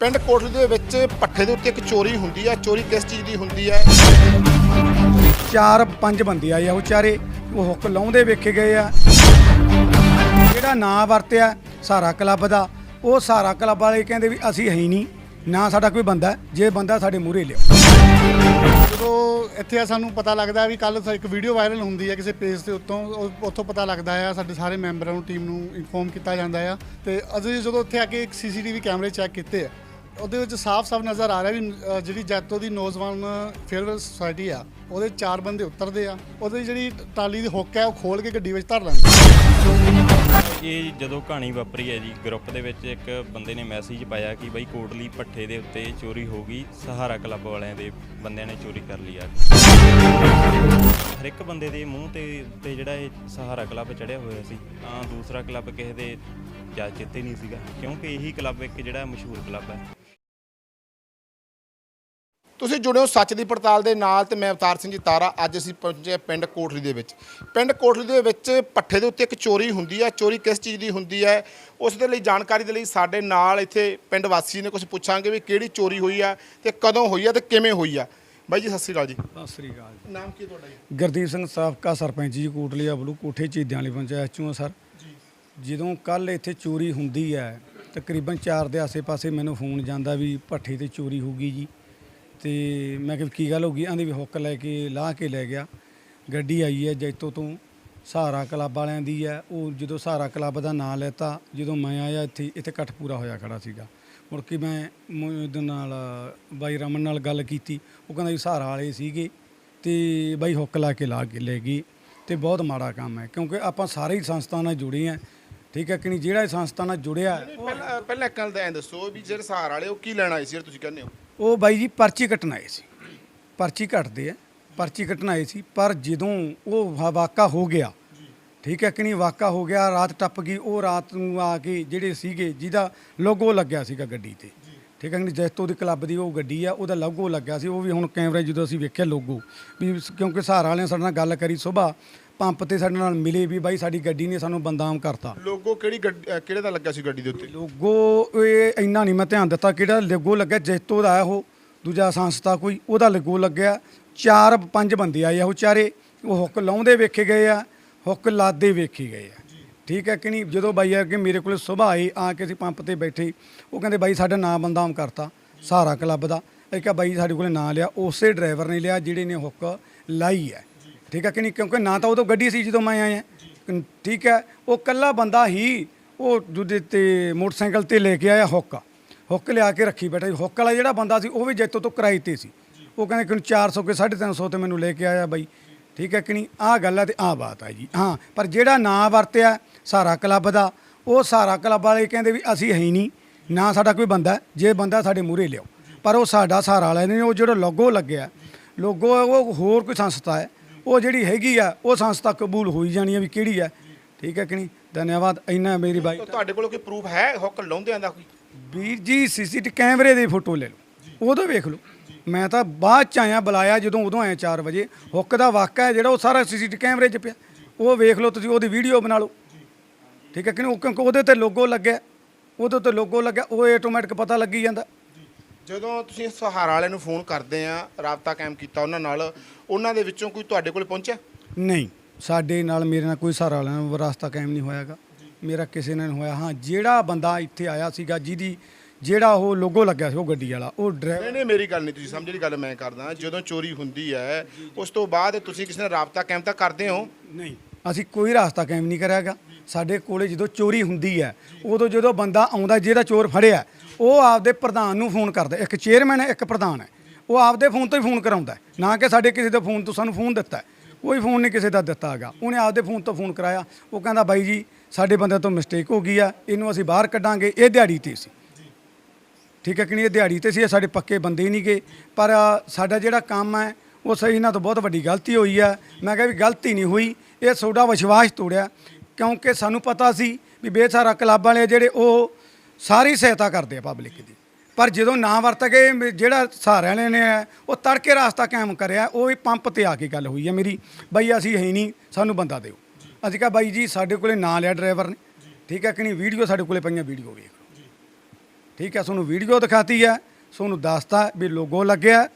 ਪਿੰਡ ਕੋਟਲੀ ਦੇ ਵਿੱਚ ਪੱਠੇ ਦੇ ਉੱਤੇ ਇੱਕ ਚੋਰੀ ਹੁੰਦੀ ਹੈ ਚੋਰੀ ਕਿਸ ਚੀਜ਼ ਦੀ ਹੁੰਦੀ ਹੈ ਚਾਰ ਪੰਜ ਬੰਦੇ ਆਏ ਆ ਉਹ ਚਾਰੇ ਉਹ ਹੁੱਕ ਲਾਉਂਦੇ ਵੇਖੇ ਗਏ ਆ। ਜਿਹੜਾ ਨਾਂ ਵਰਤਿਆ ਸਾਰਾ ਕਲੱਬ ਦਾ ਉਹ ਸਾਰਾ ਕਲੱਬ ਵਾਲੇ ਕਹਿੰਦੇ ਵੀ ਅਸੀਂ ਹੈ ਹੀ ਨਹੀਂ ਨਾ ਸਾਡਾ ਕੋਈ ਬੰਦਾ ਹੈ, ਜੇ ਬੰਦਾ ਸਾਡੇ ਮੂਹਰੇ ਲਿਓ ਜਦੋਂ ਇੱਥੇ ਆ ਸਾਨੂੰ ਪਤਾ ਲੱਗਦਾ ਵੀ ਕੱਲ ਇੱਕ ਵੀਡੀਓ ਵਾਇਰਲ ਹੁੰਦੀ ਹੈ ਕਿਸੇ ਪੇਜ ਦੇ ਉੱਤੋਂ ਉਹ- ਉੱਥੋਂ ਪਤਾ ਲੱਗਦਾ ਆ ਸਾਡੇ ਸਾਰੇ ਮੈਂਬਰਾਂ ਨੂੰ ਟੀਮ ਨੂੰ ਇਨਫੋਰਮ ਕੀਤਾ ਜਾਂਦਾ ਆ। ਤੇ ਅਸੀਂ ਜਦੋਂ ਉੱਥੇ ਆ ਕੇ ਇੱਕ ਸੀਸੀਟੀਵੀ ਕੈਮਰੇ ਚੈੱਕ ਕੀਤੇ ਆ ਉਹਦੇ ਵਿੱਚ ਸਾਫ਼-ਸਾਫ਼ ਨਜ਼ਰ ਆ ਰਿਹਾ ਵੀ ਅ, ਜਿਹੜੀ ਜੈਤੋ ਦੀ ਨੌਜਵਾਨ ਫੇਅਰਵੈਲ ਸੁਸਾਇਟੀ ਆ ਉਹਦੇ ਚਾਰ ਬੰਦੇ ਉਤਰਦੇ ਆ ਉਹਦੇ ਜਿਹੜੀ ਟਾਲੀ ਦੀ ਹੁੱਕ ਹੈ ਉਹ ਖੋਲ ਕੇ ਗੱਡੀ ਵਿੱਚ ਧਰ ਲੈਂਦੇ ਇਹ ਜਦੋਂ ਕਹਾਣੀ ਵਾਪਰੀ ਹੈ ਜੀ ਗਰੁੱਪ ਦੇ ਵਿੱਚ ਇੱਕ ਬੰਦੇ ਨੇ ਮੈਸੇਜ ਪਾਇਆ ਕਿ ਬਈ ਕੋਟਲੀ ਭੱਠੇ ਦੇ ਉੱਤੇ ਚੋਰੀ ਹੋ ਗਈ ਸਹਾਰਾ ਕਲੱਬ ਵਾਲਿਆਂ ਦੇ ਬੰਦਿਆਂ ਨੇ ਚੋਰੀ ਕਰ ਲਈ ਆ ਹਰ ਇੱਕ ਬੰਦੇ ਦੇ ਮੂੰਹ ਤੇ ਉੱਤੇ ਜਿਹੜਾ ਇਹ ਸਹਾਰਾ ਕਲੱਬ ਚੜਿਆ ਹੋਇਆ ਸੀ ਤਾਂ ਦੂਸਰਾ ਕਲੱਬ ਕਿਸੇ ਦੇ ਜਾਂ ਚੇਤੇ ਨਹੀਂ ਸੀਗਾ ਕਿਉਂਕਿ ਇਹੀ ਕਲੱਬ ਇੱਕ ਜਿਹੜਾ ਮਸ਼ਹੂਰ ਕਲੱਬ ਹੈ। ਤੁਸੀਂ ਜੁੜਿਓ ਸੱਚ ਦੀ ਪੜਤਾਲ ਦੇ ਨਾਲ ਤੇ ਮੈਂ ਅਵਤਾਰ ਸਿੰਘ ਜੀ ਤਾਰਾ ਅੱਜ ਅਸੀਂ ਪਹੁੰਚੇ ਹਾਂ ਪਿੰਡ ਕੋਟਲੀ ਦੇ ਵਿੱਚ। ਪਿੰਡ ਕੋਟਲੀ ਦੇ ਵਿੱਚ ਪੱਠੇ ਦੇ ਉੱਤੇ ਇੱਕ ਚੋਰੀ ਹੁੰਦੀ ਹੈ ਚੋਰੀ ਕਿਸ ਚੀਜ਼ ਦੀ ਹੁੰਦੀ ਹੈ ਉਸ ਦੇ ਲਈ ਜਾਣਕਾਰੀ ਦੇ ਲਈ ਸਾਡੇ ਨਾਲ ਇੱਥੇ ਪਿੰਡ ਵਾਸੀ ਨੇ ਕੁਝ ਪੁੱਛਾਂਗੇ ਵੀ ਕਿਹੜੀ ਚੋਰੀ ਹੋਈ ਆ ਤੇ ਕਦੋਂ ਹੋਈ ਆ ਤੇ ਕਿਵੇਂ ਹੋਈ ਆ ਬਾਈ ਜੀ ਸਤਿ ਸ਼੍ਰੀ ਅਕਾਲ ਜੀ। ਸਤਿ ਸ੍ਰੀ ਅਕਾਲ ਨਾਮ ਕੀ ਤੁਹਾਡਾ ਜੀ? ਗੁਰਦੀਪ ਸਿੰਘ ਸਾਬਕਾ ਸਰਪੰਚ ਜੀ ਕੋਟਲੀ ਬਲੂ ਕੋਠੇ ਚੀਦਿਆਂ ਵਾਲੀ ਪੰਚਾਇਤ ਚੋਂ ਸਰ। ਜਦੋਂ ਕੱਲ ਇੱਥੇ ਚੋਰੀ ਹੁੰਦੀ ਹੈ ਤਕਰੀਬਨ 4 ਦੇ ਆਸੇ-ਪਾਸੇ ਮੈਨੂੰ ਫੋਨ ਜਾਂਦਾ ਵੀ ਭੱਠੇ ਤੇ ਚੋਰੀ ਹੋ ਗਈ ਜੀ। ਤੇ ਮੈਂ ਕਿਹਾ ਵੀ ਕੀ ਗੱਲ ਹੋ ਗਈ? ਆਂਦੀ ਵੀ ਹੁੱਕ ਲੈ ਕੇ ਲਾਹ ਕੇ ਲੈ ਗਿਆ। ਗੱਡੀ ਆਈ ਹੈ ਜੈਤੋ ਤੋਂ। ਸਹਾਰਾ ਕਲੱਬ ਵਾਲਿਆਂ ਦੀ ਹੈ। ਉਹ ਜਦੋਂ ਸਹਾਰਾ ਕਲੱਬ ਦਾ ਨਾਂ ਲੈਤਾ, ਜਦੋਂ ਮੈਂ ਆਇਆ ਇੱਥੇ ਇੱਥੇ ਇਕੱਠ ਪੂਰਾ ਹੋਇਆ ਖੜਾ ਸੀਗਾ। ਮੁੜ ਕੇ ਮੈਂ ਉਹਦੇ ਨਾਲ, ਬਾਈ ਰਮਨ ਨਾਲ ਗੱਲ ਕੀਤੀ। ਉਹ ਕਹਿੰਦਾ ਵੀ ਸਹਾਰਾ ਵਾਲੇ ਸੀਗੇ ਤੇ ਬਾਈ ਹੁੱਕ ਲਾ ਕੇ ਲਾ ਕੇ ਲੈ ਗਈ ਤੇ ਬਹੁਤ ਮਾੜਾ ਕੰਮ ਹੈ, ਕਿਉਂਕਿ ਆਪਾਂ ਸਾਰੇ ਹੀ ਸੰਸਥਾ ਨਾਲ ਜੁੜੇ ਆ ਠੀਕ ਹੈ ਕਿ ਨਹੀਂ? ਜਿਹੜਾ ਇਹ ਸੰਸਥਾ ਨਾਲ ਜੁੜਿਆ ਪਹਿਲਾਂ ਪਹਿਲਾਂ ਗੱਲ ਤਾਂ ਐਂ ਦੱਸੋ ਵੀ ਜਿਹੜੇ ਸਹਾਰ ਵਾਲੇ ਉਹ ਕੀ ਲੈਣ ਆਏ ਸੀ ਜਿਹੜੇ ਤੁਸੀਂ ਕਹਿੰਦੇ ਹੋ? ਉਹ ਬਾਈ ਜੀ ਪਰਚੀ ਕੱਟਣ ਆਏ ਸੀ। ਪਰਚੀ ਕੱਟਦੇ ਆ ਪਰਚੀ ਕੱਟਣ ਆਏ ਸੀ ਪਰ ਜਦੋਂ ਉਹ ਵਾ- ਵਾਕਾ ਹੋ ਗਿਆ ਠੀਕ ਹੈ ਕਿ ਨਹੀਂ? ਵਾਕਾ ਹੋ ਗਿਆ ਰਾਤ ਟੱਪ ਗਈ ਉਹ ਰਾਤ ਨੂੰ ਆ ਕੇ ਜਿਹੜੇ ਸੀਗੇ ਜਿਹਦਾ ਲੋਗੋ ਲੱਗਿਆ ਸੀਗਾ ਗੱਡੀ ਤੇ। ਠੀਕ ਹੈ ਕਿ ਨਹੀਂ? ਜੈਤੋ ਦੀ ਕਲੱਬ ਦੀ ਉਹ ਗੱਡੀ ਆ ਉਹਦਾ ਲੋਗੋ ਲੱਗਿਆ ਸੀ। ਉਹ ਵੀ ਹੁਣ ਕੈਮਰੇ ਜਦੋਂ ਅਸੀਂ ਵੇਖਿਆ ਲੋਗੋ ਵੀ ਸ- ਕਿਉਂਕਿ ਸਹਾਰਾ ਵਾਲਿਆਂ ਸਾਡੇ ਨਾਲ ਗੱਲ ਕਰੀ ਸੁਬਾ ਪੰਪ ਤੇ ਸਾਡੇ ਨਾਲ ਮਿਲੇ ਵੀ ਬਾਈ ਸਾਡੀ ਗੱਡੀ ਨੇ ਸਾਨੂੰ ਬੰਦਾਮ ਕਰਤਾ। ਲੋਗੋ ਕਿਹੜੀ ਗੱਡੀ- ਅਹ ਕਿਹੜੇ ਦਾ ਲੱਗਾ ਸੀ ਗੱਡੀ ਦੇ ਉੱਤੇ? ਲੋਗੋ ਇਹ ਇੰਨਾ ਨਹੀਂ ਮੈਂ ਧਿਆਨ ਦਿੱਤਾ ਕਿਹੜਾ ਲੋਗੋ ਲੱਗਿਆ ਜੈਤੋ ਦਾ ਹੈ ਉਹ ਦੂਜਾ ਸੰਸਥਾ ਕੋਈ ਉਹਦਾ ਲੋਗੋ ਲੱਗਿਆ। ਚਾਰ ਪੰਜ ਬੰਦੇ ਆਏ ਆ ਉਹ ਚਾਰੇ ਉਹ ਹੁੱਕ ਲਾਉਂਦੇ ਵੇਖੇ ਗਏ ਆ ਹੁੱਕ ਲਾਦੇ ਵੇਖੇ ਗਏ ਆ। ਠੀਕ ਹੈ ਕਿ ਨਹੀਂ? ਜਦੋਂ ਬਾਈ ਆ ਕੇ ਮੇਰੇ ਕੋਲ ਸੁਬਾਹ ਆਏ ਆ ਕੇ ਅਸੀਂ ਪੰਪ ਤੇ ਬੈਠੇ ਉਹ ਕਹਿੰਦੇ ਬਾਈ ਸਾਡਾ ਨਾਮ ਬੰਦਾਮ ਕਰਤਾ ਸਹਾਰਾ ਕਲੱਬ ਦਾ। ਇਹ ਕਿਹਾ ਬਾਈ ਸਾਡੇ ਕੋਲੇ ਨਾਂ ਲਿਆ ਉਸੇ ਡਰਾਈਵਰ ਨੇ ਲਿਆ ਜਿਹੜੇ ਨੇ ਹੁੱਕ ਲਾਈ ਹੈ। ਠੀਕ ਹੈ ਕਿ ਨਹੀਂ? ਕਿਉਂਕਿ ਨਾ ਤਾਂ ਉਦੋਂ ਗੱਡੀ ਸੀ ਜਦੋਂ ਮੈਂ ਆਇਆ। ਠੀਕ ਹੈ, ਉਹ ਕੱਲਾ ਬੰਦਾ ਹੀ ਉਹ ਦੂਜੇ ਤੇ ਮੋਟਰਸਾਈਕਲ ਤੇ ਲੈ ਕੇ ਆਇਆ ਹੁੱਕ। ਹੁੱਕ ਲਿਆ ਕੇ ਰੱਖੀ ਬੈਠਾ ਸੀ। ਹੁੱਕ ਵਾਲਾ ਜਿਹੜਾ ਬੰਦਾ ਸੀ, ਉਹ ਵੀ ਜੈਤੋ ਤੋਂ ਕਿਰਾਏ ਤੇ ਸੀ। ਉਹ ਕਹਿੰਦੇ ਕਿ 400 ਕੇ 350 ਤੇ ਮੈਨੂੰ ਲੈ ਕੇ ਆਇਆ ਬਾਈ। ਠੀਕ ਹੈ ਕਿ ਨਹੀਂ? ਆਹ ਗੱਲ ਹੈ ਤੇ ਆਹ ਬਾਤ ਹੈ ਜੀ। ਹਾਂ, ਪਰ ਜਿਹੜਾ ਨਾਂ ਵਰਤਿਆ ਸਾਰਾ ਕਲੱਬ ਦਾ, ਉਹ ਸਾਰਾ ਕਲੱਬ ਵਾਲੇ ਕਹਿੰਦੇ ਵੀ ਅਸੀਂ ਹੈ ਹੀ ਨਹੀਂ। ਨਾ ਸਾਡਾ ਕੋਈ ਬੰਦਾ ਜੇ ਬੰਦਾ ਸਾਡੇ ਮੂਹਰੇ ਲਿਓ ਪਰ ਉਹ ਸਾਡਾ ਸਹਾਰਾ ਵਾਲੇ ਨੇ ਉਹ ਜਿਹੜਾ ਲੋਗੋ ਲੱਗਿਆ। ਲੋਗੋ ਉਹ ਹੋਰ ਕੋਈ ਸੰਸਥਾ ਹੈ। ਉਹ ਜਿਹੜੀ ਹੈਗੀ ਆ ਉਹ ਸੰਸਥਾ ਕਬੂਲ ਹੋਈ ਜਾਣੀ ਹੈ ਵੀ ਕਿਹੜੀ ਹੈ ਠੀਕ ਹੈ ਕਿ ਨਹੀਂ? ਧੰਨਵਾਦ ਇੰਨਾ ਮੇਰੀ ਬਾਈ। ਤੁਹਾਡੇ ਕੋਲ ਕੋਈ ਪ੍ਰੂਫ ਹੈ? ਹੁੱਕ ਲਾਉਂਦਿਆਂ ਦਾ ਕੋਈ? ਵੀਰ ਜੀ ਸੀਸੀਟੀ ਕੈਮਰੇ ਦੀ ਫੋਟੋ ਲੈ ਲਓ। ਉਦੋਂ ਵੇਖ ਲਓ। ਮੈਂ ਤਾਂ ਬਾਅਦ ਚ ਆਇਆ ਬੁਲਾਇਆ ਜਦੋਂ ਉਦੋਂ ਆਇਆ 4 ਵਜੇ। ਹੁੱਕ ਦਾ ਵਾਕਾ ਹੈ ਜਿਹੜਾ ਉਹ ਸਾਰਾ ਸੀਸੀਟੀ ਕੈਮਰੇ 'ਚ ਪਿਆ। ਉਹ ਵੇਖ ਲਓ ਤੁਸੀਂ ਉਹਦੀ ਵੀਡੀਓ ਬਣਾ ਲਓ। ਠੀਕ ਹੈ ਕਿ ਨਹੀਂ? ਉਹ ਕਿਉਂਕਿ ਉਹਦੇ ਤੇ ਲੋਗੋ ਲੱਗਿਆ। ਉਹਦੇ ਤੇ ਲੋਗੋ ਲੱਗਿਆ। ਉਹ ਆਟੋਮੈਟਿਕ ਪਤਾ ਲੱਗੀ ਜਾਂਦਾ। ਜਦੋਂ ਤੁਸੀਂ ਸਹਾਰਾ ਵਾਲਿਆਂ ਨੂੰ ਫੋਨ ਕਰਦੇ ਆ ਰਾਬਤਾ ਕਾਇਮ ਕੀਤਾ ਉਹਨਾਂ ਨਾਲ ਉਹਨਾਂ ਦੇ ਵਿੱਚੋਂ ਕੋਈ ਤੁਹਾਡੇ ਕੋਲ ਪਹੁੰਚਿਆ? ਨਹੀਂ ਸਾਡੇ ਨਾਲ ਮੇਰੇ ਨਾਲ ਕੋਈ ਸਹਾਰਾ ਵਾਲਾ ਨਾਲ ਰਸਤਾ ਕਾਇਮ ਨਹੀਂ ਹੋਇਆਗਾ। ਮੇਰਾ ਕਿਸੇ ਨਾਲ ਨਹੀਂ ਹੋਇਆ। ਹਾਂ ਜਿਹੜਾ ਬੰਦਾ ਇੱਥੇ ਆਇਆ ਸੀਗਾ ਜਿਹਦੀ ਜਿਹੜਾ ਉਹ ਲੋਗੋ ਲੱਗਿਆ ਸੀ ਉਹ ਗੱਡੀ ਵਾਲਾ ਉਹ ਡਰਾਈਵਰ ਨਹੀਂ ਨਹੀਂ ਮੇਰੀ ਗੱਲ ਨਹੀਂ ਤੁਸੀਂ ਸਮਝ ਜਿਹੜੀ ਗੱਲ ਮੈਂ ਕਰਦਾ। ਜਦੋਂ ਚੋਰੀ ਹੁੰਦੀ ਹੈ ਉਸ ਤੋਂ ਬਾਅਦ ਤੁਸੀਂ ਕਿਸੇ ਨਾਲ ਰਾਬਤਾ ਕਾਇਮ ਤਾਂ ਕਰਦੇ ਹੋ? ਨਹੀਂ ਅਸੀਂ ਕੋਈ ਰਸਤਾ ਕਾਇਮ ਨਹੀਂ ਕਰਿਆਗਾ। ਸਾਡੇ ਕੋਲੇ ਜਦੋਂ ਚੋਰੀ ਹੁੰਦੀ ਹੈ ਉਦੋਂ ਜਦੋਂ ਬੰਦਾ ਆਉਂਦਾ ਜਿਹਦਾ ਚੋਰ ਫੜਿਆ ਉਹ ਆਪਦੇ ਪ੍ਰਧਾਨ ਨੂੰ ਫੋਨ ਕਰਦਾ ਇੱਕ ਚੇਅਰਮੈਨ ਹੈ, ਇੱਕ ਪ੍ਰਧਾਨ ਹੈ। ਉਹ ਆਪਦੇ ਫੋਨ ਤੋਂ ਹੀ ਫੋਨ ਕਰਾਉਂਦਾ ਨਾ ਕਿ ਸਾਡੇ ਕਿਸੇ ਦੇ ਫੋਨ ਤੋਂ ਸਾਨੂੰ ਫੋਨ ਦਿੱਤਾ ਕੋਈ ਫੋਨ ਨਹੀਂ ਕਿਸੇ ਦਾ ਦਿੱਤਾ ਹੈਗਾ। ਉਹਨੇ ਆਪਦੇ ਫੋਨ ਤੋਂ ਫੋਨ ਕਰਾਇਆ। ਉਹ ਕਹਿੰਦਾ, ਬਾਈ ਜੀ, ਸਾਡੇ ਬੰਦੇ ਤੋਂ ਮਿਸਟੇਕ ਹੋ ਗਈ ਆ। ਇਹਨੂੰ ਅਸੀਂ ਬਾਹਰ ਕੱਢਾਂਗੇ। ਇਹ ਦਿਹਾੜੀ ਤੇ ਸੀ। ਠੀਕ ਹੈ ਕਿ ਨਹੀਂ? ਇਹ ਦਿਹਾੜੀ ਤੇ ਸੀ। ਇਹ ਸਾਡੇ ਪੱਕੇ ਬੰਦੇ ਹੀ ਨਹੀਂਗੇ ਪਰ ਸਾਡਾ ਜਿਹੜਾ ਕੰਮ ਹੈ, ਉਹ ਸਹੀ ਇਹਨਾਂ ਤੋਂ ਬਹੁਤ ਵੱਡੀ ਗਲਤੀ ਹੋਈ ਹੈ। ਮੈਂ ਕਿਹਾ ਵੀ ਗਲਤੀ ਨਹੀਂ ਹੋਈ। ਇਹ ਤੁਹਾਡਾ ਵਿਸ਼ਵਾਸ ਤੋੜਿਆ। ਕਿਉਂਕਿ ਸਾਨੂੰ ਪਤਾ ਸੀ ਵੀ ਬੇਸਾਰਾ ਕਲੱਬ ਵਾਲੇ ਜਿਹੜੇ ਉਹ ਸਾਰੀ ਸਹਾਇਤਾ ਕਰਦੇ ਆ ਪਬਲਿਕ ਦੀ। ਪਰ ਜਦੋਂ ਨਾ ਵਰਤ ਕੇ ਜਿਹੜਾ ਸਹਾਰਿਆਂ ਵਾਲੇ ਨੇ ਹੈ, ਉਹ ਤੜਕੇ ਰਾਸਤਾ ਕਾਇਮ ਕਰਿਆ ਉਹ ਇਹ ਪੰਪ ਤੇ ਆ ਕੇ ਗੱਲ ਹੋਈ ਹੈ ਮੇਰੀ ਬਈ ਅਸੀਂ ਹੈ ਨਹੀਂ ਸਾਨੂੰ ਬੰਦਾ ਦਿਓ। ਅਸੀਂ ਕਿਹਾ ਬਾਈ ਜੀ ਸਾਡੇ ਕੋਲੇ ਨਾਂ ਲਿਆ ਡਰਾਈਵਰ ਨੇ। ਠੀਕ ਹੈ ਕਿ ਨਹੀਂ? ਵੀਡੀਓ ਸਾਡੇ ਕੋਲੇ ਪਈਆਂ ਵੀਡੀਓ ਵੇਖ ਲਓ। ਠੀਕ ਹੈ ਤੁਹਾਨੂੰ ਵੀਡੀਓ ਦਿਖਾਤੀ ਹੈ ਤੁਹਾਨੂੰ ਦੱਸਤਾ ਵੀ ਲੋਗੋ ਲੱਗਿਆ।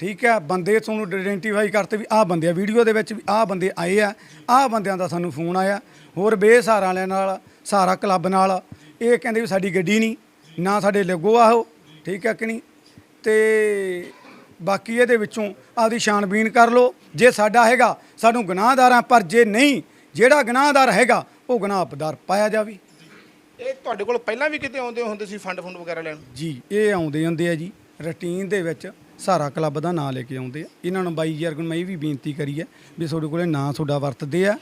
ਠੀਕ ਹੈ ਬੰਦੇ ਤੁਹਾਨੂੰ ਆਇਡੈਂਟੀਫਾਈ ਕਰਤੇ ਵੀ ਆਹ ਬੰਦੇ ਆ ਵੀਡੀਓ ਦੇ ਵਿੱਚ ਵੀ ਆਹ ਬੰਦੇ ਆਏ ਆ ਆਹ ਬੰਦਿਆਂ ਦਾ ਸਾਨੂੰ ਫੋਨ ਆਇਆ। ਹੋਰ ਬੇਸਹਾਰਾ ਵਾਲਿਆਂ ਨਾਲ ਸਹਾਰਾ ਕਲੱਬ ਨਾਲ ਇਹ ਕਹਿੰਦੇ ਵੀ ਸਾਡੀ ਗੱਡੀ ਨਹੀਂ ਨਾ ਸਾਡੇ ਲੋਗੋ ਆ ਉਹ ਠੀਕ ਹੈ ਕਿ ਨਹੀਂ? ਤੇ ਬਾਕੀ ਇਹਦੇ ਵਿੱਚੋਂ ਆਪਦੀ ਛਾਣਬੀਨ ਕਰ ਲਓ ਜੇ ਸਾਡਾ ਹੈਗਾ ਸਾਨੂੰ ਗੁਨਾਹਦਾਰ ਆ ਪਰ ਜੇ ਨਹੀਂ ਜਿਹੜਾ ਗੁਨਾਹਦਾਰ ਹੈਗਾ ਉਹ ਗੁਨਾਹਪਦਾਰ ਪਾਇਆ ਜਾਵੇ। ਇਹ ਤੁਹਾਡੇ ਕੋਲ ਪਹਿਲਾਂ ਵੀ ਕਿਤੇ ਆਉਂਦੇ ਹੁੰਦੇ ਸੀ ਫੰਡ ਫੰਡ ਵਗੈਰਾ ਲੈਣ? ਜੀ ਇਹ ਆਉਂਦੇ ਹੁੰਦੇ ਆ ਜੀ। ਰੁਟੀਨ ਦੇ ਵਿੱਚ ਸਾਰਾ ਕਲੱਬ ਦਾ ਨਾਂ ਲੈ ਕੇ ਆਉਂਦੇ ਆ। ਇਹਨਾਂ ਨੂੰ ਬਾਈ ਯਾਰ ਮੈਂ ਇਹ ਵੀ ਬੇਨਤੀ ਕਰੀ ਹੈ ਵੀ ਤੁਹਾਡੇ ਕੋਲੇ ਨਾਂ ਤੁਹਾਡਾ ਵਰਤਦੇ ਆ।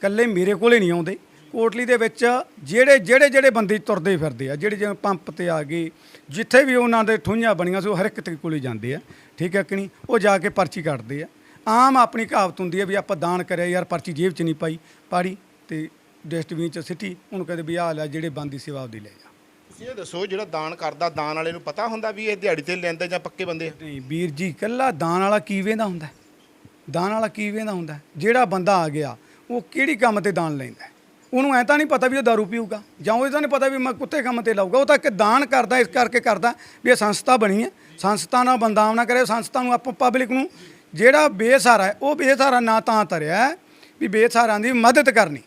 ਕੱਲੇ ਮੇਰੇ ਕੋਲੇ ਨਹੀਂ ਆਉਂਦੇ। ਕੋਟਲੀ ਦੇ ਵਿੱਚ ਜਿਹੜੇ ਜਿਹੜੇ ਜਿਹੜੇ ਬੰਦੇ ਤੁਰਦੇ ਫਿਰਦੇ ਆ ਜਿਹੜੇ ਜਿਵੇਂ ਪੰਪ ਤੇ ਆ ਗਏ ਜਿੱਥੇ ਵੀ ਉਹਨਾਂ ਦੇ ਠੁੰਝਾਂ ਬਣੀਆਂ ਸੀ ਉਹ ਹਰ ਇੱਕ ਤੇ ਕੋਲੇ ਜਾਂਦੇ ਆ ਠੀਕ ਹੈ ਕਿ ਨਹੀਂ ਉਹ ਜਾ ਕੇ ਪਰਚੀ ਕੱਟਦੇ ਆ ਆਮ ਆਪਣੀ ਕਹਾਵਤ ਹੁੰਦੀ ਹੈ ਵੀ ਆਪਾਂ ਦਾਨ ਕਰਿਆ ਯਾਰ ਪਰਚੀ ਜੇਬ 'ਚ ਨਹੀਂ ਪਾਈ ਪਾੜੀ ਤੇ ਡਸਟਬਿਨ 'ਚ ਸਿੱਟੀ ਉਹਨੂੰ ਕਹਿੰਦੇ ਵੀ ਆਹ ਲੈ ਜਿਹੜੇ ਬੰਦੀ ਸੇਵਾ ਉਹਦੀ ਲੈ ਜਾ ਤੁਸੀਂ ਇਹ ਦੱਸੋ ਜਿਹੜਾ ਦਾਨ ਕਰਦਾ ਦਾਨ ਵਾਲੇ ਨੂੰ ਪਤਾ ਹੁੰਦਾ ਵੀ ਇਹ ਦਿਹਾੜੀ ਤੇ ਲੈਂਦੇ ਜਾਂ ਪੱਕੇ ਬੰਦੇ ਆ ਨਹੀਂ ਵੀਰ ਜੀ ਕੱਲਾ ਦਾਨ ਵਾਲਾ ਕੀ ਵੇਂਦਾ ਹੁੰਦਾ? ਦਾਨ ਵਾਲਾ ਕੀ ਵੇਂਦਾ ਹੁੰਦਾ? ਜਿਹੜਾ ਬੰਦਾ ਆ ਗਿਆ ਉਹ ਕਿਹੜੀ ਕੰਮ ਤੇ ਦਾਨ ਲੈਂਦਾ? ਉਹਨੂੰ ਐ ਤਾਂ ਨਹੀਂ ਪਤਾ ਵੀ ਉਹ ਦਾਰੂ ਪੀਊਗਾ ਜਾਂ ਉਹ ਤਾਂ ਨਹੀਂ ਪਤਾ ਵੀ ਮੈਂ ਕੁੱਤੇ ਕੰਮ ਤੇ ਲਾਊਗਾ। ਉਹ ਤਾਂ ਇੱਕ ਦਾਨ ਕਰਦਾ ਇਸ ਕਰਕੇ ਕਰਦਾ ਵੀ ਇਹ ਸੰਸਥਾ ਬਣੀ ਹੈ। ਸੰਸਥਾ ਨਾਲ ਬੰਦਾਵ ਨਾ ਕਰੇ ਸੰਸਥਾ ਨੂੰ ਆਪਾਂ ਪਬਲਿਕ ਨੂੰ ਜਿਹੜਾ ਬੇਸਹਾਰਾ ਹੈ ਉਹ ਬੇਸਹਾਰਾ ਨਾ ਤਾਂ ਤਰਿਆ ਵੀ ਬੇਸਹਾਰਿਆਂ ਦੀ ਮਦਦ ਕਰਨੀ।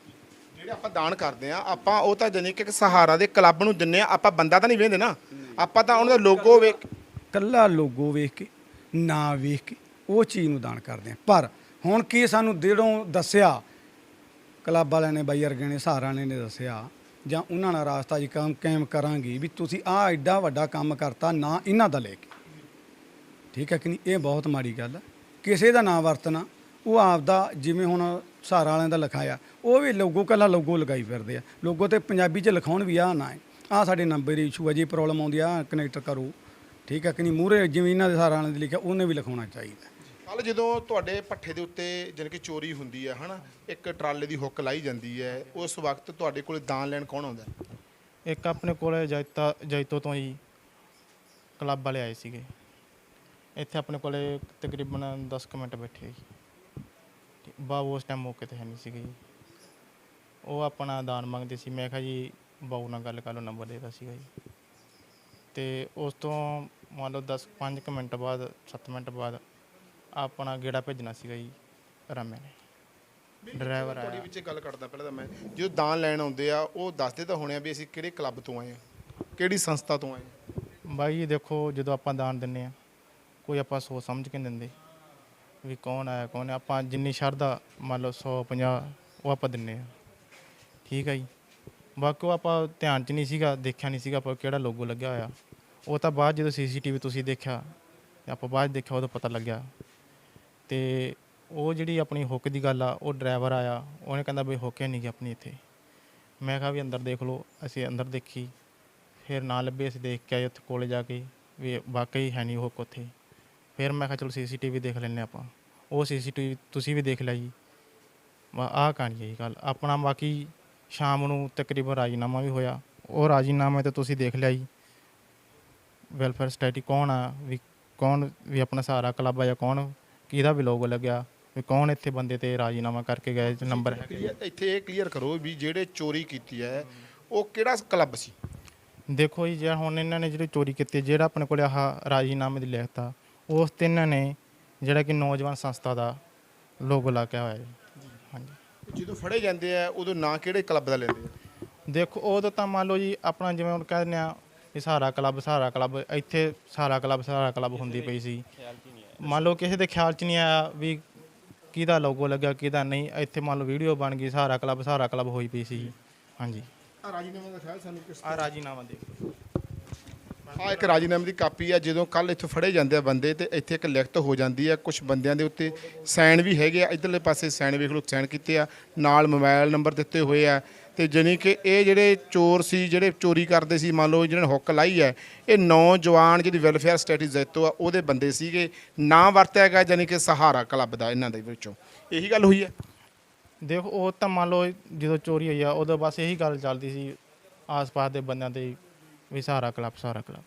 ਜਿਹੜੇ ਆਪਾਂ ਦਾਨ ਕਰਦੇ ਆ ਆਪਾਂ ਉਹ ਤਾਂ ਜਾਨੀ ਕਿ ਇੱਕ ਸਹਾਰਾ ਦੇ ਕਲੱਬ ਨੂੰ ਦਿੰਨੇ ਆ ਆਪਾਂ ਬੰਦਾ ਤਾਂ ਨਹੀਂ ਵੇਂਦੇ ਨਾ। ਆਪਾਂ ਤਾਂ ਉਹਨਾਂ ਦਾ ਲੋਗੋ ਵੇਖ ਕੱਲਾ ਲੋਗੋ ਵੇਖ ਕੇ ਨਾ ਵੇਖ ਕੇ ਉਹ ਚੀਜ਼ ਨੂੰ ਦਾਨ ਕਰਦੇ ਆ ਪਰ ਹੁਣ ਕੀ ਸਾਨੂੰ ਦਿਲੋਂ ਦੱਸਿਆ ਕਲੱਬ ਵਾਲਿਆਂ ਨੇ ਬਾਈ ਅਰਗੇ ਨੇ ਸਹਾਰਾ ਵਾਲਿਆਂ ਨੇ ਦੱਸਿਆ, ਜਾਂ ਉਹਨਾਂ ਨਾਲ ਰਾਸਤਾ ਜੀ ਕੰਮ ਕਾਇਮ ਕਰਾਂਗੀ, ਵੀ ਤੁਸੀਂ ਆਹ ਐਡਾ ਵੱਡਾ ਕੰਮ ਕਰਤਾ, ਨਾ ਇਹਨਾਂ ਦਾ ਲੈ ਕੇ। ਠੀਕ ਹੈ ਕਿ ਨਹੀਂ? ਇਹ ਬਹੁਤ ਮਾੜੀ ਗੱਲ ਹੈ ਕਿਸੇ ਦਾ ਨਾ ਵਰਤਣਾ, ਉਹ ਆਪਦਾ ਜਿਵੇਂ ਹੁਣ ਸਹਾਰਾ ਵਾਲਿਆਂ ਦਾ ਲਿਖਾਇਆ, ਉਹ ਵੀ ਲੋਗੋ ਕੱਲਾ ਲੋਗੋ ਲਗਾਈ ਫਿਰਦੇ ਆ। ਲੋਗੋ ਤੇ ਪੰਜਾਬੀ 'ਚ ਲਿਖਾਉਣ ਵੀ ਆਹ ਨਾ ਹੈ। ਆਹ ਸਾਡੇ ਨੰਬਰ ਇਸ਼ੂ ਹੈ ਜੇ ਪ੍ਰੋਬਲਮ ਆਉਂਦੀ ਆ ਕਨੈਕਟ ਕਰੋ। ਠੀਕ ਹੈ ਕਿ ਨਹੀਂ? ਮੂਰੇ ਜਿਵੇਂ ਇਹਨਾਂ ਦੇ ਸਹਾਰਾ ਵਾਲਿਆਂ ਦੇ ਲਿਖਿਆ, ਉਹਨੇ ਵੀ ਲਿਖਾਉਣਾ ਚਾਹੀਦਾ। ਕੱਲ ਜਦੋਂ ਤੁਹਾਡੇ ਪੱਠੇ ਦੇ ਉੱਤੇ ਜਾਣੀ ਕਿ ਚੋਰੀ ਹੁੰਦੀ ਹੈ, ਹਨਾ, ਇੱਕ ਟਰਾਲੇ ਦੀ ਹੁੱਕ ਲਾਈ ਜਾਂਦੀ ਹੈ, ਉਸ ਵਕਤ ਤੁਹਾਡੇ ਕੋਲ ਦਾਨ ਲੈਣ ਕੌਣ ਆਉਂਦਾ? ਹੈ? ਇੱਕ ਆਪਣੇ ਕੋਲ ਜੈਤਾ, ਜੈਤੋ ਤੋਂ ਹੀ ਕਲੱਬ ਵਾਲੇ ਆਏ ਸੀਗੇ। ਇੱਥੇ ਆਪਣੇ ਕੋਲੇ ਤਕਰੀਬਨ 10 ਕੁ ਮਿੰਟ ਬੈਠੇ ਜੀ ਤੇ ਬਾਬੂ ਉਸ ਟਾਈਮ ਮੌਕੇ ਤੇ ਹੈ ਨਹੀਂ ਸੀਗੇ ਜੀ। ਉਹ ਆਪਣਾ ਦਾਨ ਮੰਗਦੇ ਸੀ। ਮੈਂ ਕਿਹਾ ਜੀ, ਬਾਊ ਨਾਲ ਗੱਲ ਕਰ ਲਓ, ਨੰਬਰ ਦੇਦਾ ਸੀਗਾ ਜੀ। ਤੇ ਉਸ ਤੋਂ ਮੰਨ ਲਓ 10 5 ਕੁ ਮਿੰਟ ਬਾਅਦ 7 ਮਿੰਟ ਬਾਅਦ ਆਪਣਾ ਗੇੜਾ ਭੇਜਣਾ ਸੀਗਾ ਜੀ ਰਾਮੇ ਨੇ। ਡਰਾਈਵਰ ਤੁਹਾਡੀ ਆਇਆ। ਵਿੱਚ ਗੱਲ ਕਰਦਾ ਪਹਿਲਾਂ ਤਾਂ ਮੈਂ ਜਦੋਂ ਦਾਨ ਲੈਣ ਆਉਂਦੇ ਆ ਉਹ ਦੱਸਦੇ ਤਾਂ ਹੋਣੇ ਆ ਵੀ ਅਸੀਂ ਕਿਹੜੇ ਕਲੱਬ ਤੋਂ ਆਏ ਆ ਕਿਹੜੀ ਸੰਸਥਾ ਤੋਂ ਆਏ ਆ। ਬਾਈ ਜੀ ਦੇਖੋ ਜਦੋਂ ਆਪਾਂ ਦਾਨ ਦਿੰਨੇ ਆ ਕੋਈ ਆਪਾਂ ਸੋਚ ਸਮਝ ਕੇ ਨਹੀਂ ਦਿੰਦੇ ਵੀ ਕੌਣ ਆਇਆ ਕੌਣ ਹੈ ਆਪਾਂ ਜਿੰਨੀ ਸ਼ਰਧਾ ਮੰਨ ਲਓ 150 ਉਹ ਆਪਾਂ ਦਿੰਨੇ ਆ। ਠੀਕ ਹੈ ਜੀ। ਬਾਕੀ ਉਹ ਆਪਾਂ ਧਿਆਨ 'ਚ ਨਹੀਂ ਸੀਗਾ ਦੇਖਿਆ ਨਹੀਂ ਸੀਗਾ ਆਪਾਂ ਕਿਹੜਾ ਲੋਗੋ ਲੱਗਿਆ ਹੋਇਆ। ਉਹ ਤਾਂ ਬਾਅਦ ਜਦੋਂ ਸੀਸੀਟੀਵੀ ਤੁਸੀਂ ਦੇਖਿਆ ਤੇ ਆਪਾਂ ਬਾਅਦ 'ਚ ਦੇਖਿਆ ਉਦੋਂ ਪਤਾ ਲੱਗਿਆ ਤੇ ਉਹ ਜਿਹੜੀ ਆਪਣੀ ਹੁੱਕ ਦੀ ਗੱਲ ਆ, ਉਹ ਡਰਾਈਵਰ ਆਇਆ, ਉਹਨੇ ਕਹਿੰਦਾ ਬਈ ਹੁੱਕ ਨਹੀਂ ਗਈ ਆਪਣੀ ਇੱਥੇ। ਮੈਂ ਕਿਹਾ ਵੀ ਅੰਦਰ ਦੇਖ ਲਓ, ਅਸੀਂ ਅੰਦਰ ਦੇਖੀ। ਫਿਰ ਨਾ ਲੱਭੇ, ਅਸੀਂ ਦੇਖ ਕੇ ਆਏ ਉੱਥੇ ਕੋਲੇ ਜਾ ਕੇ, ਵੀ ਵਾਕਈ ਹੈ ਨਹੀਂ ਹੁੱਕ ਉੱਥੇ। ਫਿਰ ਮੈਂ ਕਿਹਾ ਚਲੋ ਸੀਸੀਟੀਵੀ ਦੇਖ ਲੈਂਦੇ ਆਪਾਂ। ਉਹ ਸੀਸੀਟੀਵੀ ਤੁਸੀਂ ਵੀ ਦੇਖ ਲਿਆ ਜੀ। ਆਹ ਕਹਾਣੀ ਹੈ ਜੀ ਗੱਲ। ਆਪਣਾ ਬਾਕੀ ਸ਼ਾਮ ਨੂੰ ਤਕਰੀਬਨ ਰਾਜੀਨਾਮਾ ਵੀ ਹੋਇਆ। ਉਹ ਰਾਜੀਨਾਮੇ ਤੇ ਤੁਸੀਂ ਦੇਖ ਲਿਆ ਜੀ। ਵੈਲਫੇਅਰ ਸੋਸਾਇਟੀ ਕੌਣ ਆ? ਵੀ ਕੌਣ ਵੀ ਆਪਣਾ ਸਹਾਰਾ ਕਲੱਬ ਆ ਜਾਂ ਕੌਣ ਕਿਹਦਾ ਵੀ ਲੋਗੋ ਲੱਗਿਆ ਵੀ ਕੌਣ ਇੱਥੇ ਬੰਦੇ ਤੇ ਰਾਜੀਨਾਮਾ ਕਰਕੇ ਗਏ ਨੰਬਰ ਹੈਗੇ ਇੱਥੇ ਇਹ ਕਲੀਅਰ ਕਰੋ ਵੀ ਜਿਹੜੇ ਚੋਰੀ ਕੀਤੀ ਹੈ ਉਹ ਕਿਹੜਾ ਕਲੱਬ ਸੀ? ਦੇਖੋ ਜੀ ਜੇ ਹੁਣ ਇਹਨਾਂ ਨੇ ਜਿਹੜੀ ਚੋਰੀ ਕੀਤੀ ਹੈ, ਜਿਹੜਾ ਆਪਣੇ ਕੋਲ ਆਹ ਰਾਜੀਨਾਮੇ ਦੀ ਲਿਖਤਾ ਉਸ ਤੇ ਇਹਨਾਂ ਨੇ ਜਿਹੜਾ ਕਿ ਨੌਜਵਾਨ ਸੰਸਥਾ ਦਾ ਲੋਗੋ ਲਾਇਆ ਹੋਇਆ ਹੈ ਹਾਂਜੀ। ਜਦੋਂ ਫੜੇ ਜਾਂਦੇ ਆ ਉਦੋਂ ਨਾਂ ਕਿਹੜੇ ਕਲੱਬ ਦਾ ਲੈਂਦੇ ਆ? ਦੇਖੋ ਉਦੋਂ ਤਾਂ ਮੰਨ ਲਓ ਜੀ ਆਪਣਾ ਜਿਵੇਂ ਹੁਣ ਕਹਿ ਦਿੰਦੇ ਆ ਵੀ ਸਹਾਰਾ ਕਲੱਬ ਸਹਾਰਾ ਕਲੱਬ ਇੱਥੇ ਸਹਾਰਾ ਕਲੱਬ ਸਹਾਰਾ ਕਲੱਬ ਹੁੰਦੀ ਪਈ ਸੀ। ਮੰਨ ਲਓ ਕਿਸੇ ਦੇ ਖਿਆਲ 'ਚ ਨਹੀਂ ਆਇਆ ਵੀ ਕਿਹਦਾ ਲੋਗੋ ਲੱਗਿਆ ਕਿਹਦਾ ਨਹੀਂ। ਇੱਥੇ ਮੰਨ ਲਓ ਵੀਡੀਓ ਬਣ ਗਈ ਸਹਾਰਾ ਕਲੱਬ ਸਹਾਰਾ ਕਲੱਬ ਹੋਈ ਪਈ ਸੀ। ਹਾਂਜੀ। ਆ ਰਾਜੀਨਾਮੇ ਦਾ ਖਿਆਲ ਸਾਨੂੰ ਕਿਸ ਆ ਰਾਜੀਨਾਮਾ ਦੇਖੋ। ਆ ਇੱਕ ਰਾਜੀਨਾਮੇ ਦੀ ਕਾਪੀ ਆ, ਜਦੋਂ ਕੱਲ ਇੱਥੋਂ ਫੜੇ ਜਾਂਦੇ ਆ ਬੰਦੇ ਤੇ ਇੱਥੇ ਇੱਕ ਲਿਖਤ ਹੋ ਜਾਂਦੀ ਆ ਕੁਝ ਬੰਦਿਆਂ ਦੇ ਉੱਤੇ ਸਾਈਨ ਵੀ ਹੈਗੇ ਆ, ਇਧਰਲੇ ਪਾਸੇ ਸਾਈਨ ਵੇਖ ਲਓ, ਸਾਈਨ ਕੀਤੇ ਆ, ਨਾਲ ਮੋਬਾਈਲ ਨੰਬਰ ਦਿੱਤੇ ਹੋਏ ਆ, ਤੇ ਜਾਣੀ ਕਿ ਇਹ ਜਿਹੜੇ ਚੋਰ ਸੀ, ਜਿਹੜੇ ਚੋਰੀ ਕਰਦੇ ਸੀ, ਮੰਨ ਲਓ ਜਿਹਨਾਂ ਨੇ ਹੁੱਕ ਲਾਈ ਹੈ ਇਹ ਨੌਜਵਾਨ ਜਿਹੜੀ ਵੈਲਫੇਅਰ ਸਟੇਟਸ ਜੈਤੋ ਆ, ਉਹਦੇ ਬੰਦੇ ਸੀਗੇ, ਨਾਂ ਵਰਤਿਆ ਗਿਆ ਜਾਣੀ ਕਿ ਸਹਾਰਾ ਕਲੱਬ ਦਾ ਇਹਨਾਂ ਦੇ ਵਿੱਚੋਂ। ਇਹੀ ਗੱਲ ਹੋਈ ਹੈ ਦੇਖੋ, ਉਹ ਤਾਂ ਮੰਨ ਲਓ ਜਦੋਂ ਚੋਰੀ ਹੋਈ ਆ, ਉਦੋਂ ਬਸ ਇਹੀ ਗੱਲ ਚੱਲਦੀ ਸੀ, ਆਸ-ਪਾਸ ਦੇ ਬੰਦਿਆਂ ਤੇ ਵੀ ਸਹਾਰਾ ਕਲੱਬ ਸਹਾਰਾ ਕਲੱਬ।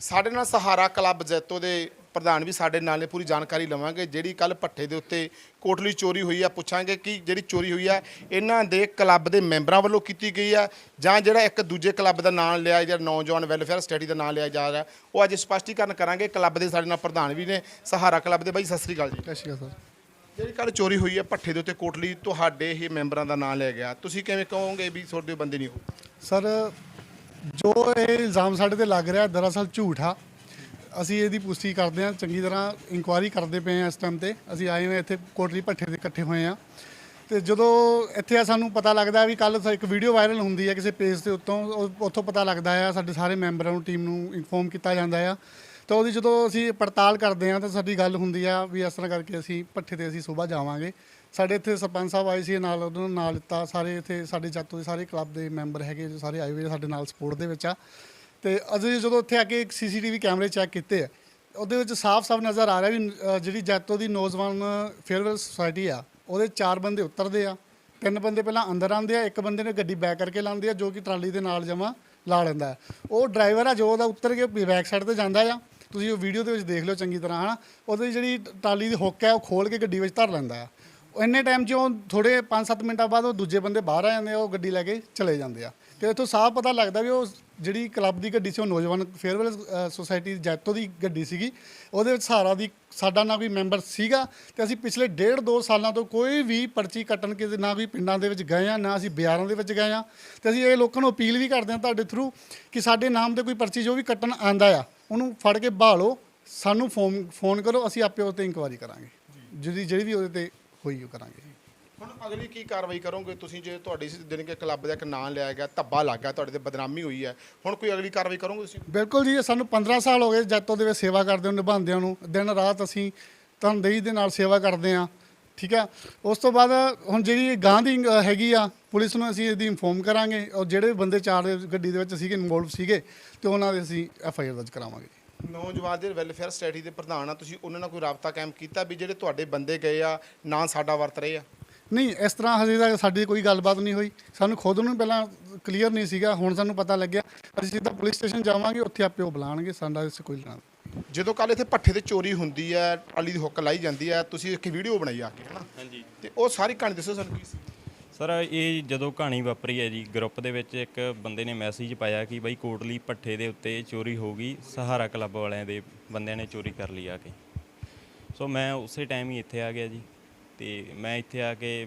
ਸਾਡੇ ਨਾਲ ਸਹਾਰਾ ਕਲੱਬ ਜੈਤੋ ਦੇ ਪ੍ਰਧਾਨ ਵੀ ਸਾਡੇ ਨਾਲ ਨੇ ਪੂਰੀ ਜਾਣਕਾਰੀ ਲਵਾਂਗੇ। ਜਿਹੜੀ ਕੱਲ ਪੱਠੇ ਦੇ ਉੱਤੇ ਕੋਟਲੀ ਚੋਰੀ ਹੋਈ ਆ ਪੁੱਛਾਂਗੇ ਕਿ ਜਿਹੜੀ ਚੋਰੀ ਹੋਈ ਆ ਇਹਨਾਂ ਦੇ ਕਲੱਬ ਦੇ ਮੈਂਬਰਾਂ ਵੱਲੋਂ ਕੀਤੀ ਗਈ ਆ ਜਾਂ ਜਿਹੜਾ ਇੱਕ ਦੂਜੇ ਕਲੱਬ ਦਾ ਨਾਮ ਲਿਆ ਜਿਹੜਾ ਨੌਜਵਾਨ ਵੈਲਫੇਅਰ ਸਟੱਡੀ ਦਾ ਨਾਮ ਲਿਆ ਜਾ ਰਿਹਾ ਉਹ ਅੱਜ ਸਪਸ਼ਟੀਕਰਨ ਕਰਾਂਗੇ। ਕਲੱਬ ਦੇ ਸਾਡੇ ਨਾਲ ਪ੍ਰਧਾਨ ਵੀ ਨੇ ਸਹਾਰਾ ਕਲੱਬ ਦੇ। ਬਾਈ ਸਤਿ ਸ੍ਰੀ ਅਕਾਲ ਜੀ। ਸਤਿ ਸ਼੍ਰੀ ਅਕਾਲ ਸਰ। ਜਿਹੜੀ ਕੱਲ ਚੋਰੀ ਹੋਈ ਹੈ ਪੱਠੇ ਦੇ ਉੱਤੇ ਕੋਟਲੀ ਤੁਹਾਡੇ ਹੀ ਮੈਂਬਰਾਂ ਦਾ ਨਾਮ ਲਿਆ ਗਿਆ। ਤੁਸੀਂ ਕਿਵੇਂ ਕਹੋਗੇ ਵੀ ਤੁਹਾਡੇ ਬੰਦੇ ਨਹੀਂ ਹੋ ਸਰ ਜੋ ਇਹ ਇਲਜ਼ਾਮ ਸਾਡੇ ਤੇ ਲੱਗ ਰਿਹਾ, ਦਰਅਸਲ ਝੂਠ ਆ। ਅਸੀਂ ਇਹਦੀ ਪੁਸ਼ਟੀ ਕਰਦੇ ਹਾਂ, ਚੰਗੀ ਤਰ੍ਹਾਂ ਇਨਕੁਆਇਰੀ ਕਰਦੇ ਪਏ ਹਾਂ ਇਸ ਟਾਈਮ ਤੇ। ਅਸੀਂ ਆਏ ਹੋਏ ਇੱਥੇ ਕੋਟਲੀ ਭੱਠੇ ਦੇ ਇਕੱਠੇ ਹੋਏ ਹਾਂ। ਤੇ ਜਦੋਂ ਇੱਥੇ ਆ ਸਾਨੂੰ ਪਤਾ ਲੱਗਦਾ ਵੀ ਕੱਲ ਇੱਕ ਵੀਡੀਓ ਵਾਇਰਲ ਹੁੰਦੀ ਹੈ ਕਿਸੇ ਪੇਜ ਦੇ ਉੱਤੋਂ, ਉਹ- ਉੱਥੋਂ ਪਤਾ ਲੱਗਦਾ ਆ, ਸਾਡੇ ਸਾਰੇ ਮੈਂਬਰਾਂ ਨੂੰ ਟੀਮ ਨੂੰ ਇਨਫੋਰਮ ਕੀਤਾ ਜਾਂਦਾ ਆ। ਤਾਂ ਉਹਦੀ ਜਦੋਂ ਅਸੀਂ ਪੜਤਾਲ ਕਰਦੇ ਹਾਂ, ਤਾਂ ਸਾਡੀ ਗੱਲ ਹੁੰਦੀ ਆ ਵੀ ਇਸ ਤਰ੍ਹਾਂ ਕਰਕੇ ਅਸੀਂ ਭੱਠੇ ਤੇ ਅਸੀਂ ਸਵੇਰ ਜਾਵਾਂਗੇ। ਸਾਡੇ ਇੱਥੇ ਸਰਪੰਚ ਸਾਹਿਬ ਆਏ ਸੀ ਨਾਲ ਉਹਨਾਂ ਨੂੰ ਨਾਲ ਦਿੱਤਾ। ਸਾਰੇ ਇੱਥੇ ਸਾਡੇ ਜਾਤੋ ਦੇ ਸਾਰੇ ਕਲੱਬ ਦੇ ਮੈਂਬਰ ਹੈਗੇ ਜੋ ਸਾਰੇ ਆਏ ਹੋਏ ਆ ਸਾਡੇ ਨਾਲ ਸਪੋਰਟ ਦੇ ਵਿੱਚ ਆ। ਤੇ ਅਸੀਂ ਜਦੋਂ ਇੱਥੇ ਆ ਕੇ ਇੱਕ ਸੀਸੀਟੀਵੀ ਕੈਮਰੇ ਚੈੱਕ ਕੀਤੇ ਆ ਉਹਦੇ ਵਿੱਚ ਸਾਫ਼-ਸਾਫ਼ ਨਜ਼ਰ ਆ ਰਿਹਾ ਵੀ ਅ, ਜਿਹੜੀ ਜਾਤੋ ਦੀ ਨੌਜਵਾਨ ਫੇਅਰਵੈਲ ਸੁਸਾਇਟੀ ਆ ਉਹਦੇ ਚਾਰ ਬੰਦੇ ਉਤਰਦੇ ਆ। ਤਿੰਨ ਬੰਦੇ ਪਹਿਲਾਂ ਅੰਦਰ ਆਉਂਦੇ ਆ ਇੱਕ ਬੰਦੇ ਨੇ ਗੱਡੀ ਬੈਕ ਕਰਕੇ ਲਾਉਂਦੇ ਆ ਜੋ ਕਿ ਟਰਾਲੀ ਦੇ ਨਾਲ ਜਮਾ ਲਾ ਲੈਂਦਾ ਹੈ। ਉਹ ਡਰਾਈਵਰ ਆ ਜੋ ਉਹਦਾ ਉੱਤਰ ਕੇ ਬੈਕ ਸਾਈਡ ਤੇ ਜਾਂਦਾ ਆ। ਤੁਸੀਂ ਉਹ ਵੀਡੀਓ ਦੇ ਵਿੱਚ ਦੇਖ ਲਿਓ ਚੰਗੀ ਤਰ੍ਹਾਂ ਹਨਾ? ਉਹਦੀ ਜਿਹੜੀ ਟਰਾਲੀ ਦੀ ਹੁੱਕ ਹੈ ਉਹ ਖੋਲ ਕੇ ਗੱਡੀ ਵਿੱਚ ਧਰ ਲੈਂਦਾ ਆ ਇੰਨੇ ਟਾਈਮ 'ਚ ਉਹ ਥੋੜੇ 5-7 ਮਿੰਟਾਂ ਬਾਅਦ ਉਹ ਦੂਜੇ ਬੰਦੇ ਬਾਹਰ ਆ ਜਾਂਦੇ ਆ ਉਹ ਗੱਡੀ ਲੈ ਕੇ ਚਲੇ ਜਾਂਦੇ ਆ। ਤੇ ਇੱਥੋਂ ਸਾਫ਼ ਪਤਾ ਲੱਗਦਾ ਵੀ ਉਹ ਜਿਹੜੀ ਕਲੱਬ ਦੀ ਗੱਡੀ ਸੀ ਉਹ ਨੌਜਵਾਨ ਫੇਅਰਵੈਲ ਸੁਸਾਇਟੀ ਜੈਤੋ ਦੀ ਗੱਡੀ ਸੀਗੀ। ਉਹਦੇ ਵਿੱਚ ਸਹਾਰਾ ਦੀ ਸਾਡਾ ਨਾ ਕੋਈ ਮੈਂਬਰ ਸੀਗਾ ਤੇ ਅਸੀਂ ਪਿਛਲੇ ਡੇਢ ਦੋ ਸਾਲਾਂ ਤੋਂ ਕੋਈ ਵੀ ਪਰਚੀ ਕੱਟਣ ਕਿਸੇ ਨਾ ਵੀ ਪਿੰਡਾਂ ਦੇ ਵਿੱਚ ਗਏ ਆ ਨਾ ਅਸੀਂ ਬਾਜ਼ਾਰਾਂ ਦੇ ਵਿੱਚ ਗਏ ਆ। ਤੇ ਅਸੀਂ ਇਹ ਲੋਕਾਂ ਨੂੰ ਅਪੀਲ ਵੀ ਕਰਦੇ ਆ ਤੁਹਾਡੇ ਥਰੂ ਕਿ ਸਾਡੇ ਨਾਮ ਤੇ ਕੋਈ ਪਰਚੀ ਜੋ ਵੀ ਕੱਟਣ ਆਂਦਾ ਆ ਉਹਨੂੰ ਫੜ ਕੇ ਬਹਾਲੋ ਸਾਨੂੰ ਫੋਨ ਫੋਨ ਕਰੋ ਅਸੀਂ ਆਪੇ ਉਹਤੇ ਇਨਕੁਆਇਰੀ ਕਰਾਂਗੇ। ਜਿਹੜੀ ਜਿਹੜੀ ਵੀ ਉਹਦੇ ਤੇ ਹੋਈ ਉਹ ਕਰਾਂਗੇ। ਹੁਣ ਅਗਲੀ ਕੀ ਕਾਰਵਾਈ ਕਰੋਗੇ? ਤੁਸੀਂ ਜੇ ਤੁਹਾਡੀ ਦਿਨ ਕੇ ਕਲੱਬ ਦਾ ਇੱਕ ਨਾਮ ਲਿਆ ਗਿਆ ਧੱਬਾ ਲੱਗ ਗਿਆ ਤੁਹਾਡੇ ਤੇ ਬਦਨਾਮੀ ਹੋਈ ਹੈ ਹੁਣ ਕੋਈ ਅਗਲੀ ਕਾਰਵਾਈ ਕਰੋਗੇ ਤੁਸੀਂ? ਬਿਲਕੁਲ ਜੀ ਇਹ ਸਾਨੂੰ 15 ਸਾਲ ਹੋ ਗਏ ਜੈਤੋ ਦੇ ਵਿੱਚ ਸੇਵਾ ਕਰਦੇ ਹਾਂ ਨਿਭਾਉਂਦਿਆਂ ਨੂੰ। ਦਿਨ ਰਾਤ ਅਸੀਂ ਤਨਦੇਹੀ ਦੇ ਨਾਲ ਸੇਵਾ ਕਰਦੇ ਹਾਂ ਠੀਕ ਹੈ? ਉਸ ਤੋਂ ਬਾਅਦ ਹੁਣ ਜਿਹੜੀ ਗਾਂ ਦੀ ਅ, ਹੈਗੀ ਆ ਪੁਲਿਸ ਨੂੰ ਅਸੀਂ ਇਹਦੀ ਇਨਫੋਰਮ ਕਰਾਂਗੇ। ਔਰ ਜਿਹੜੇ ਬੰਦੇ ਚਾਰ ਗੱਡੀ ਦੇ ਵਿੱਚ ਸੀਗੇ ਇਨਵੋਲਵ ਸੀਗੇ ਤੇ ਉਹਨਾਂ ਦੇ ਅਸੀਂ ਐਫ ਆਈ ਆਰ ਦਰਜ ਕਰਾਵਾਂਗੇ। ਨੌਜਵਾਨ ਦੇ ਵੈਲਫੇਅਰ ਸਟੱਡੀ ਦੇ ਪ੍ਰਧਾਨ ਆ ਤੁਸੀਂ ਉਹਨਾਂ ਨਾਲ ਕੋਈ ਰਾਬਤਾ ਕਾਇਮ ਕੀਤਾ ਵੀ ਜਿਹੜੇ ਤੁਹਾਡੇ ਬੰਦੇ ਗਏ ਆ ਨਾ ਸਾਡਾ ਵਰਤ ਰਹੇ ਆ? ਨਹੀਂ ਇਸ ਤਰ੍ਹਾਂ ਹਜੇ ਤੱਕ ਸਾਡੀ ਕੋਈ ਗੱਲਬਾਤ ਨਹੀਂ ਹੋਈ। ਸਾਨੂੰ ਖੁਦ ਨੂੰ ਪਹਿਲਾਂ ਕਲੀਅਰ ਨਹੀਂ ਸੀਗਾ ਹੁਣ ਸਾਨੂੰ ਪਤਾ ਲੱਗਿਆ ਅਸੀਂ ਸਿੱਧਾ ਪੁਲਿਸ ਸਟੇਸ਼ਨ ਜਾਵਾਂਗੇ ਉੱਥੇ ਆਪੇ ਉਹ ਬੁਲਾਣਗੇ ਸਾਡਾ ਇਸ ਕੋਈ ਲੈਣਾ ਜਦੋਂ ਕੱਲ ਇੱਥੇ ਪੱਠੇ ਤੇ ਚੋਰੀ ਹੁੰਦੀ ਹੈ ਅਲੀ ਦੀ ਹੁੱਕ ਲਾਈ ਜਾਂਦੀ ਹੈ ਤੁਸੀਂ ਇੱਕ ਵੀਡੀਓ ਬਣਾਈ ਆ ਕੇ ਹਨਾ? ਹਾਂਜੀ। ਤੇ ਉਹ ਸਾਰੀ ਕਹਾਣੀ ਦੱਸੋ ਸਾਨੂੰ ਕੀ ਸੀ? ਸਰ, ਇਹ ਜਦੋਂ ਕਹਾਣੀ ਵਾਪਰੀ ਹੈ ਜੀ ਗਰੁੱਪ ਦੇ ਵਿੱਚ ਇੱਕ ਬੰਦੇ ਨੇ ਮੈਸੇਜ ਪਾਇਆ ਕਿ ਬਾਈ ਕੋਟਲੀ ਪੱਠੇ ਦੇ ਉੱਤੇ ਚੋਰੀ ਹੋ ਗਈ, ਸਹਾਰਾ ਕਲੱਬ ਵਾਲਿਆਂ ਦੇ ਬੰਦਿਆਂ ਨੇ ਚੋਰੀ ਕਰ ਲਈ ਆ ਕੇ। ਸੋ ਮੈਂ ਉਸੇ ਟਾਈਮ ਹੀ ਇੱਥੇ ਆ ਗਿਆ ਜੀ ਤੇ ਮੈਂ ਇੱਥੇ ਆ ਕੇ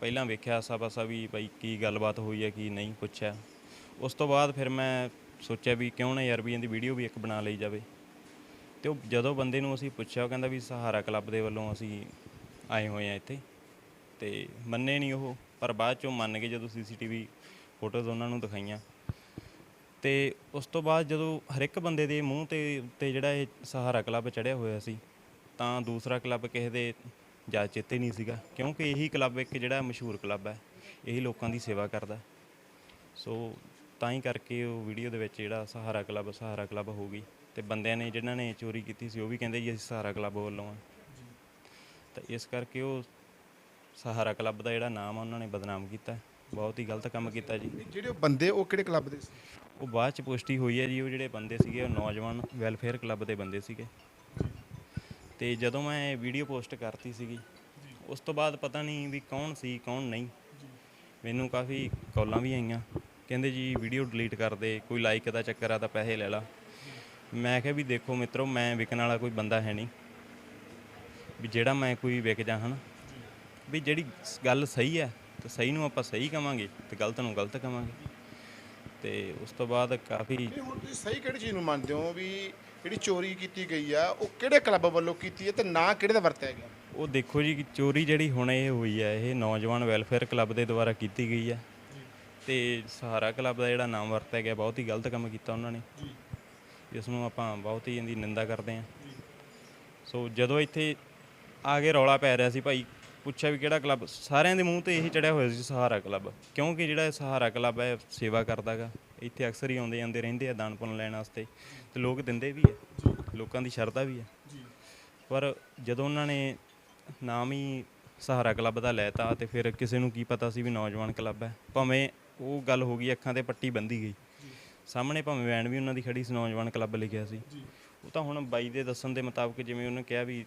ਪਹਿਲਾਂ ਵੇਖਿਆ, ਆਸਾ-ਪਾਸਾ ਵੀ ਬਾਈ ਕੀ ਗੱਲਬਾਤ ਹੋਈ ਹੈ, ਕੀ ਨਹੀਂ ਪੁੱਛਿਆ। ਉਸ ਤੋਂ ਬਾਅਦ ਫਿਰ ਮੈਂ ਸੋਚਿਆ ਵੀ ਕਿਉਂ ਨਾ ਯਾਰ ਵੀ ਇਹਦੀ ਵੀਡੀਓ ਵੀ ਇੱਕ ਬਣਾ ਲਈ ਜਾਵੇ। ਤੇ ਉਹ ਜਦੋਂ ਬੰਦੇ ਨੂੰ ਅਸੀਂ ਪੁੱਛਿਆ, ਉਹ ਕਹਿੰਦਾ ਵੀ ਸਹਾਰਾ ਕਲੱਬ ਦੇ ਵੱਲੋਂ ਅਸੀਂ ਆਏ ਹੋਏ ਆ ਇੱਥੇ ਤੇ ਮੰਨੇ ਨਹੀਂ ਉਹ। ਪਰ ਬਾਅਦ ਚੋਂ ਮੰਨ ਗਏ ਜਦੋਂ ਸੀਸੀਟੀਵੀ ਫੋਟੋਜ਼ ਉਹਨਾਂ ਨੂੰ ਦਿਖਾਈਆਂ ਤੇ ਉਸ ਤੋਂ ਬਾਅਦ ਜਦੋਂ ਹਰ ਇੱਕ ਬੰਦੇ ਦੇ ਮੂੰਹ ਤੇ ਉੱਤੇ ਜਿਹੜਾ ਇਹ ਸਹਾਰਾ ਕਲੱਬ ਚੜਿਆ ਹੋਇਆ ਸੀ ਤਾਂ ਦੂਸਰਾ ਕਲੱਬ ਕਿਸੇ ਦੇ ਜਾ ਚੇਤੇ ਨਹੀਂ ਸੀਗਾ ਕਿਉਂਕਿ ਇਹੀ ਕਲੱਬ ਇੱਕ ਜਿਹੜਾ ਮਸ਼ਹੂਰ ਕਲੱਬ ਹੈ ਇਹੀ ਲੋਕਾਂ ਦੀ ਸੇਵਾ ਕਰਦਾ। ਸੋ ਤਾਂ ਹੀ ਕਰਕੇ ਉਹ ਵੀਡੀਓ ਦੇ ਵਿੱਚ ਜਿਹੜਾ ਸਹਾਰਾ ਕਲੱਬ ਸਹਾਰਾ ਕਲੱਬ ਹੋ ਗਈ ਤੇ ਬੰਦਿਆਂ ਨੇ ਜਿਨ੍ਹਾਂ ਨੇ ਚੋਰੀ ਕੀਤੀ ਸੀ ਉਹ ਵੀ ਕਹਿੰਦੇ ਜੀ ਅਸੀਂ ਸਹਾਰਾ ਕਲੱਬ ਵੱਲੋਂ ਆ। ਤਾਂ ਇਸ ਕਰਕੇ ਉਹ ਸਹਾਰਾ ਕਲੱਬ ਦਾ ਜਿਹੜਾ ਨਾਮ ਆ ਉਹਨਾਂ ਨੇ ਬਦਨਾਮ ਕੀਤਾ। ਬਹੁਤ ਹੀ ਗਲਤ ਕੰਮ ਕੀਤਾ ਜੀ। ਜਿਹੜੇ ਉਹ ਬੰਦੇ ਉਹ ਕਿਹੜੇ ਕਲੱਬ ਦੇ ਸੀ? ਉਹ ਬਾਅਦ ਚ ਪੁਸ਼ਟੀ ਹੋਈ ਹੈ ਜੀ ਉਹ ਜਿਹੜੇ ਬੰਦੇ ਸੀਗੇ ਉਹ ਨੌਜਵਾਨ ਵੈਲਫੇਅਰ ਕਲੱਬ ਦੇ ਬੰਦੇ ਸੀਗੇ। ਤੇ ਜਦੋਂ ਮੈਂ ਇਹ ਵੀਡੀਓ ਪੋਸਟ ਕਰਤੀ ਸੀਗੀ ਉਸ ਤੋਂ ਬਾਅਦ ਪਤਾ ਨਹੀਂ ਵੀ ਕੌਣ ਸੀ ਕੌਣ ਨਹੀਂ। ਮੈਨੂੰ ਕਾਫੀ ਕਾਲਾਂ ਵੀ ਆਈਆਂ। ਕਹਿੰਦੇ ਜੀ ਵੀਡੀਓ ਡਿਲੀਟ ਕਰ ਦੇ ਕੋਈ ਲਾਈਕ ਦਾ ਚੱਕਰ ਆ ਤਾਂ ਪੈਸੇ ਲੈ ਲਾ। ਮੈਂ ਕਿਹਾ ਵੀ ਦੇਖੋ ਮਿੱਤਰੋ ਮੈਂ ਵਿਕਣ ਵਾਲਾ ਕੋਈ ਬੰਦਾ ਹੈ ਨਹੀਂ। ਵੀ ਜਿਹੜਾ ਮੈਂ ਕੋਈ ਵਿਕ ਜਾ ਹਨਾ ਵੀ ਜਿਹੜੀ ਗੱਲ ਸਹੀ ਹੈ ਤਾਂ ਸਹੀ ਨੂੰ ਆਪਾਂ ਸਹੀ ਕਵਾਂਗੇ ਤੇ ਗਲਤ ਨੂੰ ਗਲਤ ਕਵਾਂਗੇ। ਤੇ ਉਸ ਤੋਂ ਬਾਅਦ ਕਾਫੀ ਨਹੀਂ ਹੁਣ ਤੁਸੀਂ ਸਹੀ ਕਿਹੜੀ ਚੀਜ਼ ਨੂੰ ਮੰਨਦੇ ਹੋ? ਵੀ ਜਿਹੜੀ ਚੋਰੀ ਕੀਤੀ ਗਈ ਆ ਉਹ ਕਿਹੜੇ ਕਲੱਬ ਵੱਲੋਂ ਕੀਤੀ ਹੈ ਤੇ ਨਾਂ ਕਿਹੜੇ ਦਾ ਵਰਤਿਆ ਗਿਆ? ਉਹ ਦੇਖੋ ਜੀ ਕਿ ਚੋਰੀ ਜਿਹੜੀ ਹੁਣ ਇਹ ਹੋਈ ਹੈ ਇਹ ਨੌਜਵਾਨ ਵੈਲਫੇਅਰ ਕਲੱਬ ਦੇ ਦੁਆਰਾ ਕੀਤੀ ਗਈ ਹੈ। ਤੇ ਸਹਾਰਾ ਕਲੱਬ ਦਾ ਜਿਹੜਾ ਨਾਮ ਵਰਤਿਆ ਗਿਆ ਬਹੁਤ ਹੀ ਗਲਤ ਕੰਮ ਕੀਤਾ ਉਹਨਾਂ ਨੇ। ਇਸ ਨੂੰ ਆਪਾਂ ਬਹੁਤ ਹੀ ਇਹਦੀ ਨਿੰਦਾ ਕਰਦੇ ਹਾਂ। ਸੋ ਜਦੋਂ ਇੱਥੇ ਆ ਕੇ ਰੌਲਾ ਪੈ ਰਿਹਾ ਸੀ ਭਾਈ ਪੁੱਛਿਆ ਵੀ ਕਿਹੜਾ ਕਲੱਬ ਸਾਰਿਆਂ ਦੇ ਮੂੰਹ ਤੇ ਇਹੀ ਚੜਿਆ ਹੋਇਆ ਸੀ ਸਹਾਰਾ ਕਲੱਬ ਕਿਉਂਕਿ ਜਿਹੜਾ ਇਹ ਸਹਾਰਾ ਕਲੱਬ ਹੈ ਸੇਵਾ ਕਰਦਾਗਾ ਇੱਥੇ ਅਕਸਰ ਹੀ ਆਉਂਦੇ ਜਾਂਦੇ ਰਹਿੰਦੇ ਆ ਦਾਨ ਪੁੰਨ ਲੈਣ ਵਾਸਤੇ। ਤੇ ਲੋਕ ਦਿੰਦੇ ਵੀ ਆ। ਲੋਕਾਂ ਦੀ ਸ਼ਰਧਾ ਵੀ ਆ। ਪਰ ਜਦੋਂ ਉਹਨਾਂ ਨੇ ਨਾਮ ਹੀ ਸਹਾਰਾ ਕਲੱਬ ਦਾ ਲੈਤਾ ਤੇ ਫਿਰ ਕਿਸੇ ਨੂੰ ਕੀ ਪਤਾ ਸੀ ਵੀ ਨੌਜਵਾਨ ਕਲੱਬ ਹੈ। ਭਾਵੇਂ ਉਹ ਗੱਲ ਹੋ ਗਈ ਅੱਖਾਂ ਤੇ ਪੱਟੀ ਬੰਦੀ ਗਈ। ਸਾਹਮਣੇ ਭਾਵੇਂ ਵੈਨ ਵੀ ਉਹਨਾਂ ਦੀ ਖੜੀ ਸੀ ਨੌਜਵਾਨ ਕਲੱਬ ਲਿਖਿਆ ਸੀ। ਉਹ ਤਾਂ ਹੁਣ ਬਾਈ ਦੇ ਦੱਸਣ ਦੇ ਮੁਤਾਬਕ ਜਿਵੇਂ ਉਹਨੇ ਕਿਹਾ ਵੀ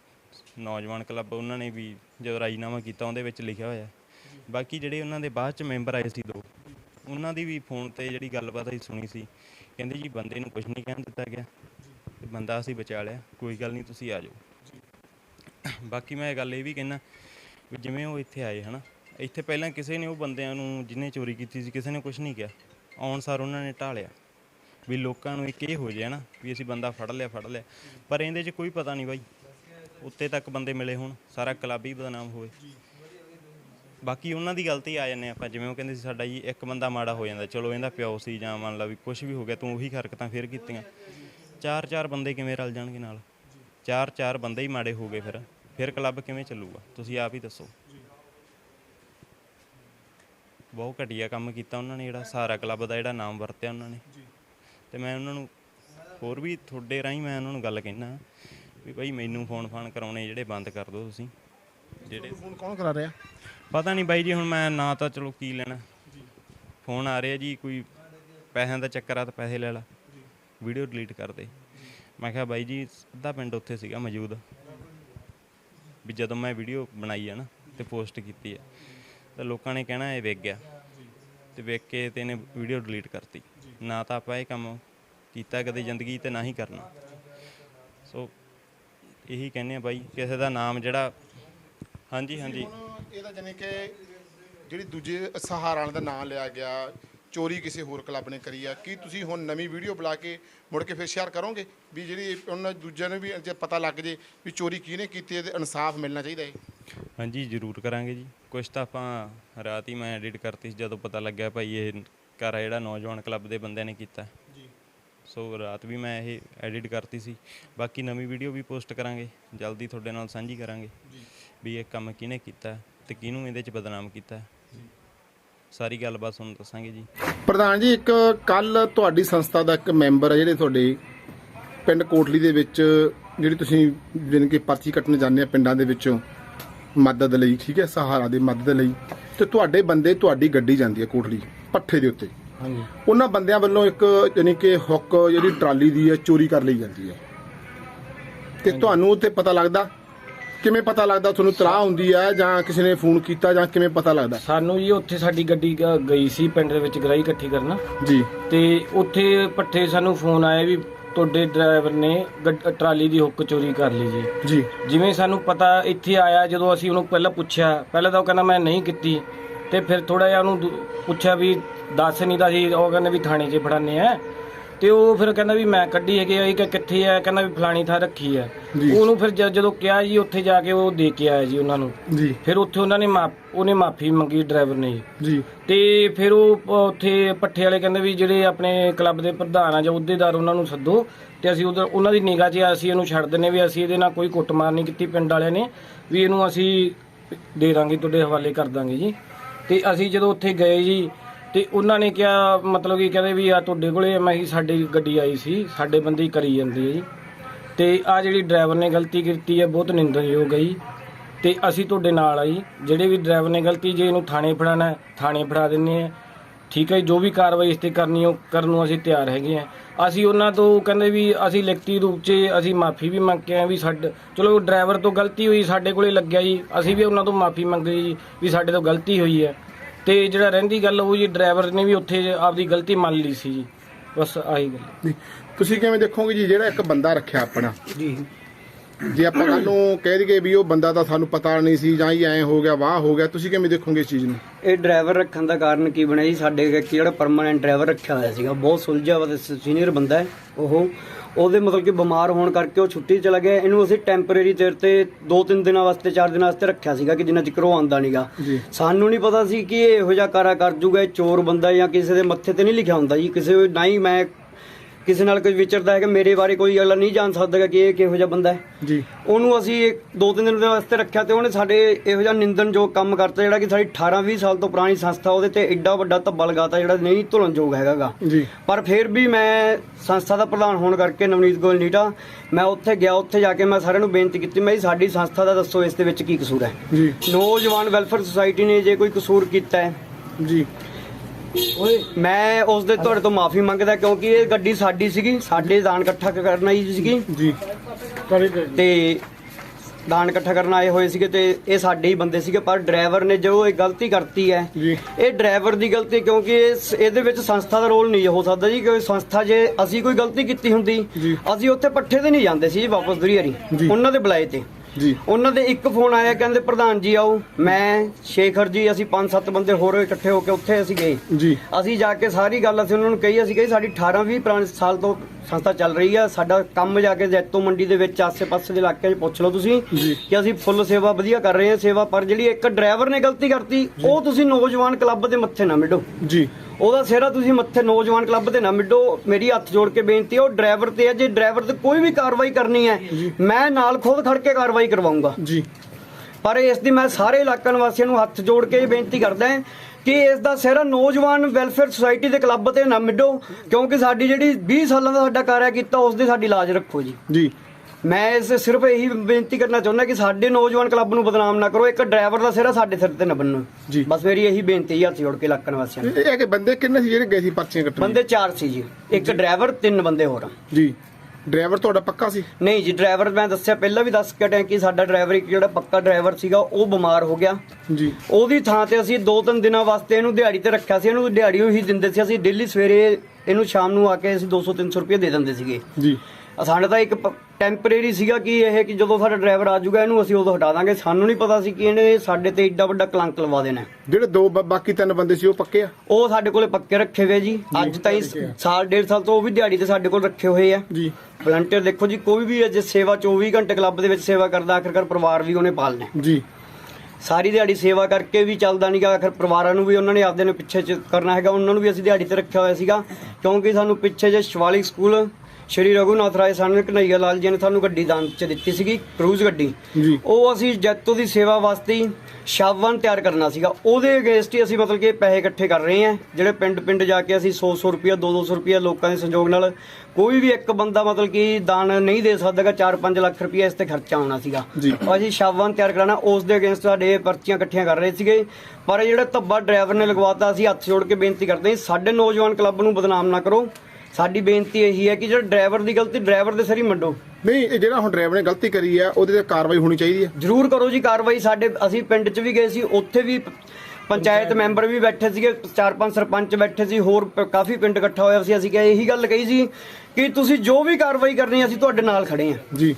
ਨੌਜਵਾਨ ਕਲੱਬ ਉਹਨਾਂ ਨੇ ਵੀ ਜਦੋਂ ਰਾਜੀਨਾਮਾ ਕੀਤਾ ਉਹਦੇ ਵਿੱਚ ਲਿਖਿਆ ਹੋਇਆ ਬਾਕੀ ਜਿਹੜੇ ਉਹਨਾਂ ਦੇ ਬਾਅਦ ਚ ਮੈਂਬਰ ਆਏ ਸੀ ਦੋ, ਉਹਨਾਂ ਦੀ ਵੀ ਫੋਨ ਤੇ ਜਿਹੜੀ ਗੱਲਬਾਤ ਅਸੀਂ ਸੁਣੀ ਸੀ, ਕਹਿੰਦੇ ਜੀ ਬੰਦੇ ਨੂੰ ਕੁਝ ਨਹੀਂ ਕਹਿਣ ਦਿੱਤਾ ਗਿਆ, ਤੇ ਬੰਦਾ ਅਸੀਂ ਬਚਾ ਲਿਆ, ਕੋਈ ਗੱਲ ਨਹੀਂ ਤੁਸੀਂ ਆ ਜਾਓ। ਬਾਕੀ ਮੈਂ ਗੱਲ ਇਹ ਵੀ ਕਹਿਣਾ ਵੀ ਜਿਵੇਂ ਉਹ ਇੱਥੇ ਆਏ, ਹਨਾ, ਇੱਥੇ ਪਹਿਲਾਂ ਕਿਸੇ ਨੇ ਉਹ ਬੰਦਿਆਂ ਨੂੰ ਜਿਹਨੇ ਚੋਰੀ ਕੀਤੀ ਸੀ, ਕਿਸੇ ਨੇ ਕੁਝ ਨਹੀਂ ਕਿਹਾ, ਆਉਣ ਸਾਰ ਉਹਨਾਂ ਨੇ ਢਾਲਿਆ ਵੀ ਲੋਕਾਂ ਨੂੰ ਇੱਕ ਇਹ ਹੋ ਜਾਏ ਨਾ ਵੀ ਅਸੀਂ ਬੰਦਾ ਫੜ ਲਿਆ ਫੜ ਲਿਆ, ਪਰ ਇਹਦੇ 'ਚ ਕੋਈ ਪਤਾ ਨਹੀਂ ਬਾਈ ਉੱਤੇ ਤੱਕ ਬੰਦੇ ਮਿਲੇ ਹੋਣ, ਸਾਰਾ ਕਲੱਬ ਹੀ ਬਦਨਾਮ ਹੋਵੇ। ਬਾਕੀ ਉਹਨਾਂ ਦੀ ਗਲਤੀ ਆ ਜਾਂਦੇ ਆਪਾਂ, ਜਿਵੇਂ ਉਹ ਕਹਿੰਦੇ ਸੀ ਸਾਡਾ ਜੀ, ਇੱਕ ਬੰਦਾ ਮਾੜਾ ਹੋ ਜਾਂਦਾ, ਚਲੋ ਇਹਦਾ ਪਿਓ ਸੀ ਜਾਂ ਮੰਨ ਲਾ ਵੀ ਕੁਝ ਵੀ ਹੋ ਗਿਆ, ਤੂੰ ਉਹੀ ਹਰਕਤਾਂ ਫੇਰ ਕੀਤੀਆਂ। ਚਾਰ ਚਾਰ ਬੰਦੇ ਕਿਵੇਂ ਰਲ ਜਾਣਗੇ ਨਾਲ? ਚਾਰ ਚਾਰ ਬੰਦੇ ਹੀ ਮਾੜੇ ਹੋ ਗਏ ਫਿਰ ਫਿਰ ਕਲੱਬ ਕਿਵੇਂ ਚੱਲੂਗਾ? ਤੁਸੀਂ ਆਪ ਹੀ ਦੱਸੋ। ਬਹੁਤ ਘਟੀਆ ਕੰਮ ਕੀਤਾ ਉਹਨਾਂ ਨੇ ਜਿਹੜਾ, ਸਾਰਾ ਕਲੱਬ ਦਾ ਜਿਹੜਾ ਨਾਮ ਵਰਤਿਆ ਉਹਨਾਂ ਨੇ। ਤੇ ਮੈਂ ਉਹਨਾਂ ਨੂੰ ਹੋਰ ਵੀ ਤੁਹਾਡੇ ਰਾਹੀਂ ਮੈਂ ਉਹਨਾਂ ਨੂੰ ਗੱਲ ਕਹਿਣਾ ਵੀ ਭਾਈ ਮੈਨੂੰ ਫੋਨ ਫਾਨ ਕਰਾਉਣੇ ਜਿਹੜੇ ਬੰਦ ਕਰ ਦਿਓ ਤੁਸੀਂ ਜਿਹੜੇ ਫੋਨ ਕੌਣ ਕਰਾ ਰਿਹਾ? ਪਤਾ ਨਹੀਂ ਬਾਈ ਜੀ ਹੁਣ ਮੈਂ ਨਾ ਤਾਂ ਚਲੋ ਕੀ ਲੈਣਾ। ਫੋਨ ਆ ਰਿਹਾ ਜੀ ਕੋਈ ਪੈਸਿਆਂ ਦਾ ਚੱਕਰ ਆ ਤਾਂ ਪੈਸੇ ਲੈ ਲਾ। ਵੀਡੀਓ ਡਿਲੀਟ ਕਰ ਦੇ। ਮੈਂ ਕਿਹਾ ਬਾਈ ਜੀ ਅੱਧਾ ਪਿੰਡ ਉੱਥੇ ਸੀਗਾ ਮੌਜੂਦ। ਵੀ ਜਦੋਂ ਮੈਂ ਵੀਡੀਓ ਬਣਾਈ ਆ ਨਾ ਤੇ ਪੋਸਟ ਕੀਤੀ ਆ। ਤਾਂ ਲੋਕਾਂ ਨੇ ਕਹਿਣਾ ਇਹ ਵਿਕ ਗਿਆ। ਤੇ ਵਿਕ ਕੇ ਤੇ ਇਹਨੇ ਵੀਡੀਓ ਡਿਲੀਟ ਕਰਤੀ। ਨਾ ਤਾਂ ਆਪਾਂ ਇਹ ਕੰਮ ਕੀਤਾ ਕਦੇ ਜ਼ਿੰਦਗੀ ਤੇ ਨਾ ਹੀ ਕਰਨਾ। ਸੋ ਇਹੀ ਕਹਿੰਦੇ ਆ ਬਾਈ ਕਿਸੇ ਦਾ ਨਾਮ ਜਿਹੜਾ ਹਾਂਜੀ ਹਾਂਜੀ। ਹੁਣ ਇਹਦਾ ਜਾਨੀ ਕਿ ਜਿਹੜੀ ਦੂਜੇ ਸਹਾਰਾ ਦਾ ਨਾਮ ਲਿਆ ਗਿਆ ਚੋਰੀ ਕਿਸੇ ਹੋਰ ਕਲੱਬ ਨੇ ਕਰੀ ਆ ਕੀ ਤੁਸੀਂ ਹੁਣ ਨਵੀਂ ਵੀਡੀਓ ਬੁਲਾ ਕੇ ਮੁੜ ਕੇ ਫਿਰ ਸ਼ੇਅਰ ਕਰੋਗੇ? ਵੀ ਜਿਹੜੀ ਉਹਨਾਂ ਦੂਜਿਆਂ ਨੂੰ ਵੀ ਜੇ ਪਤਾ ਲੱਗ ਜੇ ਵੀ ਚੋਰੀ ਕਿਹਨੇ ਕੀਤੀ ਹੈ ਤੇ ਇਨਸਾਫ ਮਿਲਣਾ ਚਾਹੀਦਾ ਹੈ। ਹਾਂਜੀ ਜ਼ਰੂਰ ਕਰਾਂਗੇ ਜੀ। ਕੁਝ ਤਾਂ ਆਪਾਂ ਰਾਤ ਹੀ ਮੈਂ ਐਡਿਟ ਕਰਤੀ ਸੀ ਜਦੋਂ ਪਤਾ ਲੱਗਿਆ ਭਾਈ ਇਹ ਘਰ ਆ ਜਿਹੜਾ ਨੌਜਵਾਨ ਕਲੱਬ ਦੇ ਬੰਦਿਆਂ ਨੇ ਕੀਤਾ। ਸੋ ਰਾਤ ਵੀ ਮੈਂ ਇਹ ਐਡਿਟ ਕਰਤੀ ਸੀ। ਬਾਕੀ ਨਵੀਂ ਵੀਡੀਓ ਵੀ ਪੋਸਟ ਕਰਾਂਗੇ। ਜਲਦੀ ਤੁਹਾਡੇ ਨਾਲ ਸਾਂਝੀ ਕਰਾਂਗੇ ਵੀ ਇਹ ਕੰਮ ਕਿਹਨੇ ਕੀਤਾ ਤੇ ਕਿਹਨੂੰ ਇਹਦੇ 'ਚ ਬਦਨਾਮ ਕੀਤਾ। ਸਾਰੀ ਗੱਲਬਾਤ ਤੁਹਾਨੂੰ ਦੱਸਾਂਗੇ ਜੀ। ਪ੍ਰਧਾਨ ਜੀ ਇੱਕ ਕੱਲ ਤੁਹਾਡੀ ਸੰਸਥਾ ਦਾ ਇੱਕ ਮੈਂਬਰ ਹੈ ਜਿਹੜੇ ਤੁਹਾਡੇ ਪਿੰਡ ਕੋਟਲੀ ਦੇ ਵਿੱਚ ਜਿਹੜੀ ਤੁਸੀਂ ਜਿਨ ਕਿ ਪਰਚੀ ਕੱਟਣ ਜਾਂਦੇ ਆ ਪਿੰਡਾਂ ਦੇ ਵਿੱਚੋਂ ਮਦਦ ਲਈ ਠੀਕ ਹੈ ਸਹਾਰਾ ਦੀ ਮਦਦ ਲਈ। ਤੇ ਤੁਹਾਡੇ ਬੰਦੇ ਤੁਹਾਡੀ ਗੱਡੀ ਜਾਂਦੀ ਹੈ ਕੋਟਲੀ ਪੱਠੇ ਦੇ ਉੱਤੇ। ਹਾਂਜੀ। ਉਹਨਾਂ ਬੰਦਿਆਂ ਵੱਲੋਂ ਇੱਕ ਯਾਨੀ ਕਿ ਹੁੱਕ ਜਿਹੜੀ ਟਰਾਲੀ ਦੀ ਹੈ ਚੋਰੀ ਕਰ ਲਈ ਜਾਂਦੀ ਹੈ। ਤੇ ਤੁਹਾਨੂੰ ਉੱਤੇ ਪਤਾ ਲੱਗਦਾ? ਕਿਵੇਂ ਪਤਾ ਲੱਗਦਾ ਤੁਹਾਨੂੰ ਤਰਾਹ ਹੁੰਦੀ ਹੈ ਜਾਂ ਕਿਸੇ ਨੇ ਫੋਨ ਕੀਤਾ ਜਾਂ ਕਿਵੇਂ ਪਤਾ ਲੱਗਦਾ? ਸਾਨੂੰ ਜੀ ਉੱਥੇ ਸਾਡੀ ਗੱਡੀ ਗ- ਗਈ ਸੀ ਪਿੰਡ ਦੇ ਵਿੱਚ ਗਰਾਈ ਇਕੱਠੀ ਕਰਨ। ਜੀ। ਤੇ ਉੱਥੇ ਪੱਠੇ ਸਾਨੂੰ ਫੋਨ ਆਇਆ ਵੀ ਤੁਹਾਡੇ ਡਰਾਈਵਰ ਨੇ ਗੱਡ- ਟਰਾਲੀ ਦੀ ਹੁੱਕ ਚੋਰੀ ਕਰ ਲਈ ਜੀ। ਜੀ। ਜਿਵੇਂ ਸਾਨੂੰ ਪਤਾ ਇੱਥੇ ਆਇਆ ਜਦੋਂ ਅਸੀਂ ਉਹਨੂੰ ਪਹਿਲਾਂ ਪੁੱਛਿਆ ਪਹਿਲਾਂ ਤਾਂ ਉਹ ਕਹਿੰਦਾ ਮੈਂ ਨਹੀਂ ਕੀਤੀ। ਤੇ ਫਿਰ ਥੋੜਾ ਜਿਹਾ ਉਹਨੂੰ ਦੂ- ਪੁੱਛਿਆ ਵੀ ਦੱਸ ਨਹੀਂ ਦਾ ਸੀ ਉਹ ਕਹਿੰਦੇ ਵੀ ਥਾਣੇ 'ਚ ਫੜਾਨੇ ਆ। ਤੇ ਉਹ ਫਿਰ ਕਹਿੰਦਾ ਵੀ ਮੈਂ ਕੱਢੀ ਹੈਗੀ ਆ ਇਹ ਕਿ ਕਿੱਥੇ ਆ ਕਹਿੰਦਾ ਵੀ ਫਲਾਣੀ ਥਾਂ ਰੱਖੀ ਆ। ਜੀ। ਉਹਨੂੰ ਫਿਰ ਜ- ਜਦੋਂ ਕਿਹਾ ਜੀ ਉੱਥੇ ਜਾ ਕੇ ਉਹ ਦੇ ਕੇ ਆਇਆ ਜੀ ਉਹਨਾਂ ਨੂੰ। ਜੀ। ਫਿਰ ਉੱਥੇ ਉਹਨਾਂ ਨੇ ਮਾਫ ਉਹਨੇ ਮਾਫੀ ਮੰਗੀ ਡਰਾਈਵਰ ਨੇ ਜੀ। ਜੀ। ਤੇ ਫਿਰ ਉਹ ਉੱਥੇ ਪੱਠੇ ਵਾਲੇ ਕਹਿੰਦੇ ਵੀ ਜਿਹੜੇ ਆਪਣੇ ਕਲੱਬ ਦੇ ਪ੍ਰਧਾਨ ਆ ਜਾਂ ਅਹੁਦੇਦਾਰ ਉਹਨਾਂ ਨੂੰ ਸੱਦੋ। ਤੇ ਅਸੀਂ ਉਧਰ ਉਹਨਾਂ ਦੀ ਨਿਗਾਹ 'ਚ ਅਸੀਂ ਇਹਨੂੰ ਛੱਡ ਦਿੰਨੇ ਵੀ ਅਸੀਂ ਇਹਦੇ ਨਾਲ ਕੋਈ ਕੁੱਟਮਾਰ ਨਹੀਂ ਕੀਤੀ ਪਿੰਡ ਵਾਲਿਆਂ ਨੇ। ਵੀ ਇਹਨੂੰ ਅਸੀਂ ਦੇ ਦਾਂਗੇ ਤੁਹਾਡੇ ਹਵਾਲੇ ਕਰ ਦਾਂਗੇ ਜੀ। ਤੇ ਅਸੀਂ ਜਦੋਂ ਉੱਥੇ ਗਏ ਜੀ ਤੇ ਉਹਨਾਂ ਨੇ ਕਿਹਾ ਮਤਲਬ ਕਿ ਕਹਿੰਦੇ ਵੀ ਆ ਤੁਹਾਡੇ ਕੋਲੇ ਮੈਂ ਹੀ ਸਾਡੀ ਗੱਡੀ ਆਈ ਸੀ ਸਾਡੇ ਬੰਦੇ ਹੀ ਕਰੀ ਜਾਂਦੇ ਆ ਜੀ। ਤੇ ਆ ਜਿਹੜੀ ਡਰਾਈਵਰ ਨੇ ਗਲਤੀ ਕੀਤੀ ਹੈ ਬਹੁਤ ਨਿੰਦਣਯੋਗ ਹੈ ਜੀ। ਤੇ ਅਸੀਂ ਤੁਹਾਡੇ ਨਾਲ ਆ ਜੀ ਜਿਹੜੇ ਵੀ ਡਰਾਈਵਰ ਨੇ ਗਲਤੀ ਜੇ ਇਹਨੂੰ ਥਾਣੇ ਫੜਾਣਾ ਥਾਣੇ ਫੜਾ ਦਿੰਨੇ ਆ। ਠੀਕ ਹੈ ਜੀ, ਜੋ ਵੀ ਕਾਰਵਾਈ ਇਸ ਤੇ ਕਰਨੀ ਉਹ ਕਰਨ ਨੂੰ ਅਸੀਂ ਤਿਆਰ ਹੈਗੇ ਆ। ਅਸੀਂ ਉਹਨਾਂ ਤੋਂ ਕਹਿੰਦੇ ਵੀ ਅਸੀਂ ਲਿਖਤੀ ਰੂਪ 'ਚ ਅਸੀਂ ਮਾਫੀ ਵੀ ਮੰਗ ਕੇ ਆ ਵੀ ਸਾਡੇ ਚਲੋ ਡਰਾਈਵਰ ਤੋਂ ਗਲਤੀ ਹੋਈ ਸਾਡੇ ਕੋਲੇ ਲੱਗਿਆ ਜੀ। ਅਸੀਂ ਵੀ ਉਹਨਾਂ ਤੋਂ ਮਾਫੀ ਮੰਗੀ ਜੀ ਵੀ ਸਾਡੇ ਤੋਂ ਗਲਤੀ ਹੋਈ ਹੈ ਤੇ ਜਿਹੜਾ ਰਹਿੰਦੀ ਗੱਲ ਉਹ ਜੀ ਡਰਾਈਵਰ ਨੇ ਵੀ ਉੱਥੇ ਆਪਦੀ ਗਲਤੀ ਮੰਨ ਲਈ ਸੀ ਜੀ। ਬਸ ਆਹੀ ਗੱਲ। ਤੁਸੀਂ ਕਿਵੇਂ ਦੇਖੋਗੇ ਜੀ ਜਿਹੜਾ ਇੱਕ ਬੰਦਾ ਰੱਖਿਆ ਆਪਣਾ? ਜੀ। ਜੇ ਆਪਾਂ ਕੱਲ ਨੂੰ ਕਹਿ ਦਈਏ ਵੀ ਉਹ ਬੰਦਾ ਤਾਂ ਸਾਨੂੰ ਪਤਾ ਨਹੀਂ ਸੀ ਜਾਂ ਹੀ ਐ ਹੋ ਗਿਆ ਵਾਹ ਹੋ ਗਿਆ ਤੁਸੀਂ ਕਿਵੇਂ ਦੇਖੋਗੇ ਇਸ ਚੀਜ਼ ਨੂੰ? ਇਹ ਡਰਾਈਵਰ ਰੱਖਣ ਦਾ ਕਾਰਨ ਕੀ ਬਣਿਆ ਜੀ? ਸਾਡੇ ਇੱਕ ਜਿਹੜਾ ਪਰਮਾਨੈਂਟ ਡਰਾਈਵਰ ਰੱਖਿਆ ਹੋਇਆ ਸੀਗਾ ਬਹੁਤ ਸੁਲਝਿਆ ਵਾ ਤੇ ਸੀਨੀਅਰ ਬੰਦਾ ਹੈ ਉਹ ਉਹਦੇ ਮਤਲਬ ਕਿ ਬਿਮਾਰ ਹੋਣ ਕਰਕੇ ਉਹ ਛੁੱਟੀ ਚਲਾ ਗਿਆ ਇਹਨੂੰ ਅਸੀਂ ਟੈਂਪਰੇਰੀ ਤੌਰ ਤੇ 2-3 ਦਿਨਾਂ ਵਾਸਤੇ 4 ਦਿਨਾਂ ਵਾਸਤੇ ਰੱਖਿਆ ਸੀਗਾ ਕਿ ਜਿੰਨਾ ਚਿਰ ਉਹ ਆਉਂਦਾ ਨਹੀਂਗਾ ਸਾਨੂੰ ਨਹੀਂ ਪਤਾ ਸੀ ਕਿ ਇਹ ਇਹੋ ਜਿਹਾ ਕਾਰਾ ਕਰ ਜੂਗਾ ਇਹ ਚੋਰ ਬੰਦਾ ਜਾਂ ਕਿਸੇ ਦੇ ਮੱਥੇ ਤੇ ਨਹੀਂ ਲਿਖਿਆ ਹੁੰਦਾ ਜੀ। ਕਿਸੇ ਨਾ ਹੀ ਮੈਂ ਕਿਸੇ ਨਾਲ ਕੋਈ ਵਿਚਰਦਾ ਹੈ ਕਿ ਮੇਰੇ ਬਾਰੇ ਕੋਈ ਅਗਲਾ ਨਹੀਂ ਜਾਣ ਸਕਦਾ ਕਿ ਇਹ ਕਿਹੋ ਜਿਹਾ ਬੰਦਾ ਹੈ। ਜੀ। ਉਹਨੂੰ ਅਸੀਂ ਇੱਕ- ਦੋ ਤਿੰਨ ਦਿਨ ਦੇ ਵਾਸਤੇ ਰੱਖਿਆ ਤੇ ਉਹਨੇ ਸਾਡੇ ਇਹੋ ਜਿਹਾ ਨਿੰਦਣਯੋਗ ਕੰਮ ਕਰਤਾ ਜਿਹੜਾ ਕਿ ਸਾਡੀ 18 20 ਸਾਲ ਤੋਂ ਪੁਰਾਣੀ ਸੰਸਥਾ ਉਹਦੇ ਤੇ ਐਡਾ ਵੱਡਾ ਧੱਬਾ ਲਗਾਤਾ ਜਿਹੜਾ ਨਹੀਂ ਧੁਲਣਯੋਗ ਹੈਗਾਗਾ। ਜੀ। ਪਰ ਫਿਰ ਵੀ ਮੈਂ ਸੰਸਥਾ ਦਾ ਪ੍ਰਧਾਨ ਹੋਣ ਕਰਕੇ ਨਵਨੀਤ ਗੋਇਲ ਨੀਟਾ ਮੈਂ ਉੱਥੇ ਗਿਆ ਉੱਥੇ ਜਾ ਕੇ ਮੈਂ ਸਾਰਿਆਂ ਨੂੰ ਬੇਨਤੀ ਕੀਤੀ ਮੈਂ ਸਾਡੀ ਸੰਸਥਾ ਦਾ ਦੱਸੋ ਇਸ ਦੇ ਵਿੱਚ ਕੀ ਕਸੂਰ ਹੈ। ਜੀ। ਨੌਜਵਾਨ ਵੈਲਫੇਅਰ ਸੁਸਾਇਟੀ ਨੇ ਜੇ ਕੋਈ ਕਸੂਰ ਕੀਤਾ ਹੈ ਜੀ। ਮੈਂ ਉਸ ਦੇ ਤੁਹਾਡੇ ਤੋਂ ਮਾਫੀ ਮੰਗਦਾ ਕਿਉਂਕਿ ਇਹ ਗੱਡੀ ਸਾਡੀ ਸੀਗੀ ਸਾਡੇ ਦਾਨ ਇਕੱਠਾ ਕਰਨ ਆਈ ਸੀਗੀ ਜੀ ਤੇ ਦਾਨ ਇਕੱਠਾ ਕਰਨ ਆਏ ਹੋਏ ਸੀਗੇ ਤੇ ਇਹ ਸਾਡੇ ਹੀ ਬੰਦੇ ਸੀਗੇ ਪਰ ਡਰਾਈਵਰ ਨੇ ਜੋ ਇਹ ਗਲਤੀ ਕਰਤੀ ਹੈ। ਇਹ ਡਰਾਈਵਰ ਦੀ ਗਲਤੀ ਕਿਉਂਕਿ ਇਸ ਇਹਦੇ ਵਿੱਚ ਸੰਸਥਾ ਦਾ ਰੋਲ ਨਹੀਂ ਹੋ ਸਕਦਾ ਜੀ ਕਿਉਂਕਿ ਸੰਸਥਾ ਜੇ ਅਸੀਂ ਕੋਈ ਗਲਤੀ ਕੀਤੀ ਹੁੰਦੀ। ਅਸੀਂ ਉੱਥੇ ਪੱਠੇ ਤੇ ਨਹੀਂ ਜਾਂਦੇ ਸੀ ਜੀ ਵਾਪਸ ਦੁਰੀਆਰੀ ਜੀ। ਉਹਨਾਂ ਦੇ ਬੁਲਾਏ ਤੇ ਜੀ। ਉਹਨਾਂ ਦੇ ਇੱਕ ਫੋਨ ਆਇਆ ਕਹਿੰਦੇ ਪ੍ਰਧਾਨ ਜੀ ਆਓ ਮੈਂ ਸ਼ੇਖਰ ਜੀ ਅਸੀਂ ਪੰਜ ਸੱਤ ਬੰਦੇ ਹੋਰ ਇਕੱਠੇ ਹੋ ਕੇ ਉੱਥੇ ਅਸੀਂ ਗਏ। ਜੀ। ਅਸੀਂ ਜਾ ਕੇ ਸਾਰੀ ਗੱਲ ਅਸੀਂ ਉਹਨਾਂ ਨੂੰ ਕਹੀ ਅਸੀਂ ਕਹੀ ਸਾਡੀ 18 20 ਪੁਰਾਣੇ ਸਾਲ ਤੋਂ ਸੰਸਥਾ ਚੱਲ ਰਹੀ ਆ ਸਾਡਾ ਕੰਮ ਜਾ ਕੇ ਜੈਤੋ ਮੰਡੀ ਦੇ ਵਿੱਚ ਆਸੇ-ਪਾਸੇ ਦੇ ਇਲਾਕਿਆਂ 'ਚ ਪੁੱਛ ਲਓ ਤੁਸੀਂ। ਕਿ ਅਸੀਂ ਫੁੱਲ ਸੇਵਾ ਵਧੀਆ ਕਰ ਰਹੇ ਹਾਂ ਸੇਵਾ ਪਰ ਜਿਹੜੀ ਇੱਕ ਡਰਾਈਵਰ ਨੇ ਗਲਤੀ ਕਰਤੀ ਉਹ ਤੁਸੀਂ ਨੌਜਵਾਨ ਕਲੱਬ ਦੇ ਮੱਥੇ ਨਾ ਮਿਡੋ। ਜੀ। ਉਹਦਾ ਸਿਹਰਾ ਤੁਸੀਂ ਮੱਥੇ ਨੌਜਵਾਨ ਕਲੱਬ ਤੇ ਨਾ ਮਿਡੋ ਮੇਰੀ ਹੱਥ ਜੋੜ ਕੇ ਬੇਨਤੀ ਹੈ ਉਹ ਡਰਾਈਵਰ ਤੇ ਹੈ ਜੇ ਡਰਾਈਵਰ ਤੇ ਕੋਈ ਵੀ ਕਾਰਵਾਈ ਕਰਨੀ ਹੈ ਮੈਂ ਨਾਲ ਖੁਦ ਖੜ ਕੇ ਕਾਰਵਾਈ ਕਰਵਾਉਂਗਾ। ਜੀ। ਪਰ ਇਸ ਦੀ ਮੈਂ ਸਾਰੇ ਇਲਾਕਾ ਨਿਵਾਸੀਆਂ ਨੂੰ ਹੱਥ ਜੋੜ ਕੇ ਬੇਨਤੀ ਕਰਦਾ ਹਾਂ ਕਿ ਇਸ ਦਾ ਸਿਹਰਾ ਨੌਜਵਾਨ ਵੈਲਫੇਅਰ ਸੁਸਾਇਟੀ ਦੇ ਕਲੱਬ ਤੇ ਨਾ ਮਿਡੋ ਕਿਉਂਕਿ ਸਾਡੀ ਜਿਹੜੀ 20 ਸਾਲਾਂ ਦਾ ਸਾਡਾ ਕਾਰਿਆ ਕੀਤਾ ਉਸ ਦੀ ਸਾਡੀ ਲਾਜ ਰੱਖੋ ਜੀ। ਜੀ। ਮੈਂ ਇਸ ਸਿਰਫ ਇਹੀ ਬੇਨਤੀ ਕਰਨਾ ਚਾਹੁੰਦਾ ਕਿ ਸਾਡੇ ਨੌਜਵਾਨ ਕਲੱਬ ਨੂੰ ਬਦਨਾਮ ਨਾ ਕਰੋ ਇੱਕ ਡਰਾਈਵਰ ਦਾ ਸਿਹਰਾ ਸਾਡੇ ਸਿਰ ਤੇ ਨਾ ਬੰਨੋ। ਜੀ। ਬਸ ਮੇਰੀ ਇਹੀ ਬੇਨਤੀ ਹੈ ਹੱਥ ਜੋੜ ਕੇ ਇਲਾਕਾ ਨਿਵਾਸੀਆਂ ਨੂੰ। ਇਹ ਇਹ ਕਿ ਬੰਦੇ ਕਿੰਨੇ ਸੀ ਜਿਹੜੇ ਗਏ ਸੀ ਪਰਚੀਆਂ ਕੱਟਣ? ਬੰਦੇ ਚਾਰ ਸੀ ਜੀ। ਇੱਕ ਡਰਾਈਵਰ ਤਿੰਨ ਬੰਦੇ ਹੋਰ। ਜੀ। ਡਰਾਈਵਰ ਤੁਹਾਡਾ ਪੱਕਾ ਸੀ? ਨਹੀਂ ਜੀ ਡਰਾਈਵਰ ਮੈਂ ਦੱਸਿਆ ਪਹਿਲਾਂ ਵੀ ਦੱਸ ਕੇ ਹਟਿਆ ਕਿ ਸਾਡਾ ਡਰਾਈਵਰ ਇੱਕ ਜਿਹੜਾ ਪੱਕਾ ਡਰਾਈਵਰ ਸੀਗਾ ਉਹ ਬਿਮਾਰ ਹੋ ਗਿਆ। ਜੀ। ਉਹਦੀ ਥਾਂ ਤੇ ਅਸੀਂ ਦੋ ਤਿੰਨ ਦਿਨਾਂ ਵਾਸਤੇ ਇਹਨੂੰ ਦਿਹਾੜੀ ਤੇ ਰੱਖਿਆ ਸੀ ਇਹਨੂੰ ਦਿਹਾੜੀ ਉਹੀ ਦਿੰਦੇ ਸੀ। ਅਸੀਂ ਡੇਲੀ ਸਵੇਰੇ ਇਹਨੂੰ ਸ਼ਾਮ ਨੂੰ ਆ ਕੇ ਅਸੀਂ 200 300 ਰੁਪਏ ਦੇ ਦਿੰਦੇ ਸੀਗੇ। ਜੀ। ਅ ਸਾਡਾ ਤਾਂ ਇੱਕ ਟੈਂਪਰੇਰੀ ਸੀਗਾ ਕਿ ਇਹ ਕਿ ਜਦੋਂ ਸਾਡਾ ਡਰਾਈਵਰ ਆ ਜਾਊਗਾ ਇਹਨੂੰ ਅਸੀਂ ਉਦੋਂ ਹਟਾ ਦਾਂਗੇ। ਸਾਨੂੰ ਨਹੀਂ ਪਤਾ ਸੀ ਕਿ ਇਹਨੇ ਸਾਡੇ ਤੇ ਏਡਾ ਵੱਡਾ ਕਲੰਕ ਲਵਾ ਦੇਣਾ। ਹੈ। ਜਿਹੜੇ ਦੋ ਬ- ਬਾਕੀ ਤਿੰਨ ਬੰਦੇ ਸੀ ਉਹ ਪੱਕੇ ਆ? ਉਹ ਸਾਡੇ ਕੋਲੇ ਪੱਕੇ ਰੱਖੇ ਹੋਏ ਜੀ। ਅੱਜ ਤਾਈਂ ਸਾਲ ਡੇਢ ਸਾਲ ਤੋਂ ਉਹ ਵੀ ਦਿਹਾੜੀ ਤੇ ਸਾਡੇ ਕੋਲ ਰੱਖੇ ਹੋਏ ਆ। ਜੀ। ਵਲੰਟੀਅਰ ਦੇਖੋ ਜੀ ਕੋਈ ਵੀ ਅਜੇ ਸੇਵਾ 24 ਘੰਟੇ ਕਲੱਬ ਦੇ ਵਿੱਚ ਸੇਵਾ ਕਰਦਾ ਆਖਰਕਾਰ ਪਰਿਵਾਰ ਵੀ ਉਹਨੇ ਪਾਲਣਾ ਹੈ। ਜੀ। ਸਾਰੀ ਦਿਹਾੜੀ ਸੇਵਾ ਕਰਕੇ ਵੀ ਚੱਲਦਾ ਨਹੀਂਗਾ ਆਖਰ ਪਰਿਵਾਰਾਂ ਨੂੰ ਵੀ ਉਹਨਾਂ ਨੇ ਆਪਦੇ ਨੇ ਪਿੱਛੇ ਚ ਕਰਨਾ ਹੈਗਾ ਉਹਨਾਂ ਨੂੰ ਵੀ ਅਸੀਂ ਦਿਹਾੜੀ ਤੇ ਰੱਖਿਆ ਹੋਇਆ ਸੀਗਾ। ਕਿਉਂਕਿ ਸਾਨੂੰ ਪਿੱਛੇ ਜੇ ਸ਼ਿਵਾਲਿਕ ਸਕੂਲ ਸ਼੍ਰੀ ਰਘੁਨਾਥ ਰਾਏ ਸਾਨੂੰ ਕਨਈਆ ਲਾਲ ਜੀ ਨੇ ਸਾਨੂੰ ਗੱਡੀ ਦਾਨ ਚ ਦਿੱਤੀ ਸੀਗੀ ਕਰੂਜ਼ ਗੱਡੀ। ਉਹ ਅਸੀਂ ਜੈਤੋ ਦੀ ਸੇਵਾ ਵਾਸਤੇ ਹੀ ਸ਼ਾਵਨ ਤਿਆਰ ਕਰਨਾ ਸੀਗਾ। ਉਹਦੇ ਅਗੇਂਸਟ ਹੀ ਅਸੀਂ ਮਤਲਬ ਕਿ ਪੈਸੇ ਇਕੱਠੇ ਕਰ ਰਹੇ ਹਾਂ। ਜਿਹੜੇ ਪਿੰਡ ਪਿੰਡ ਜਾ ਕੇ ਅਸੀਂ 100 100 ਰੁਪਿਆ 2 200 ਰੁਪਿਆ ਲੋਕਾਂ ਦੇ ਸੰਯੋਗ ਨਾਲ ਕੋਈ ਵੀ ਇੱਕ ਬੰਦਾ ਮਤਲਬ ਕਿ ਦਾਨ ਨਹੀਂ ਦੇ ਸਕਦਾਗਾ 4-5 ਲੱਖ ਰੁਪਿਆ ਇਸ ਤੇ ਖਰਚਾ ਆਉਣਾ ਸੀਗਾ। ਅਸੀਂ ਸ਼ਾਵਨ ਤਿਆਰ ਕਰਾਣਾ ਉਸ ਦੇ ਅਗੇਂਸਟ ਸਾਡੇ ਪਰਚੀਆਂ ਇਕੱਠੀਆਂ ਕਰ ਰਹੇ ਸੀਗੇ। ਪਰ ਜਿਹੜਾ ਧੱਬਾ ਡਰਾਈਵਰ ਨੇ ਲਗਵਾਤਾ ਅਸੀਂ ਹੱਥ ਜੋੜ ਕੇ ਬੇਨਤੀ ਕਰਦੇ ਹਾਂ ਸਾਡੇ ਨੌਜਵਾਨ ਕਲੱਬ ਨੂੰ ਬਦਨਾਮ ਨਾ ਕਰੋ। ਸਾਡੀ ਬੇਨਤੀ ਇਹੀ ਹੈ ਕਿ ਜਿਹੜਾ ਡਰਾਈਵਰ ਦੀ ਗਲਤੀ ਡਰਾਈਵਰ ਦੇ ਸਿਰ ਮੰਡੋ। ਨਹੀਂ ਇਹ ਜਿਹੜਾ ਹੁਣ ਡਰਾਈਵਰ ਨੇ ਗਲਤੀ ਕਰੀ ਆ ਉਹਦੇ ਤੇ ਕਾਰਵਾਈ ਹੋਣੀ ਚਾਹੀਦੀ ਹੈ। ਜ਼ਰੂਰ ਕਰੋ ਜੀ ਕਾਰਵਾਈ ਸਾਡੇ ਅਸੀਂ ਪਿੰਡ 'ਚ ਵੀ ਗਏ ਸੀ ਉੱਥੇ ਵੀ ਪੰਚਾਇਤ ਮੈਂਬਰ ਵੀ ਬੈਠੇ ਸੀਗੇ ਚਾਰ ਪੰਜ ਸਰਪੰਚ ਬੈਠੇ ਸੀ ਹੋਰ ਪ- ਕਾਫੀ ਪਿੰਡ ਇਕੱਠਾ ਹੋਇਆ ਸੀ ਅਸੀਂ ਕਿਹਾ ਇਹੀ ਗੱਲ ਕਹੀ ਸੀ ਕਿ ਤੁਸੀਂ ਜੋ ਵੀ ਕਾਰਵਾਈ ਕਰਨੀ ਹੈ, ਅਸੀਂ ਤੁਹਾਡੇ ਨਾਲ ਖੜੇ ਹਾਂ। ਜੀ।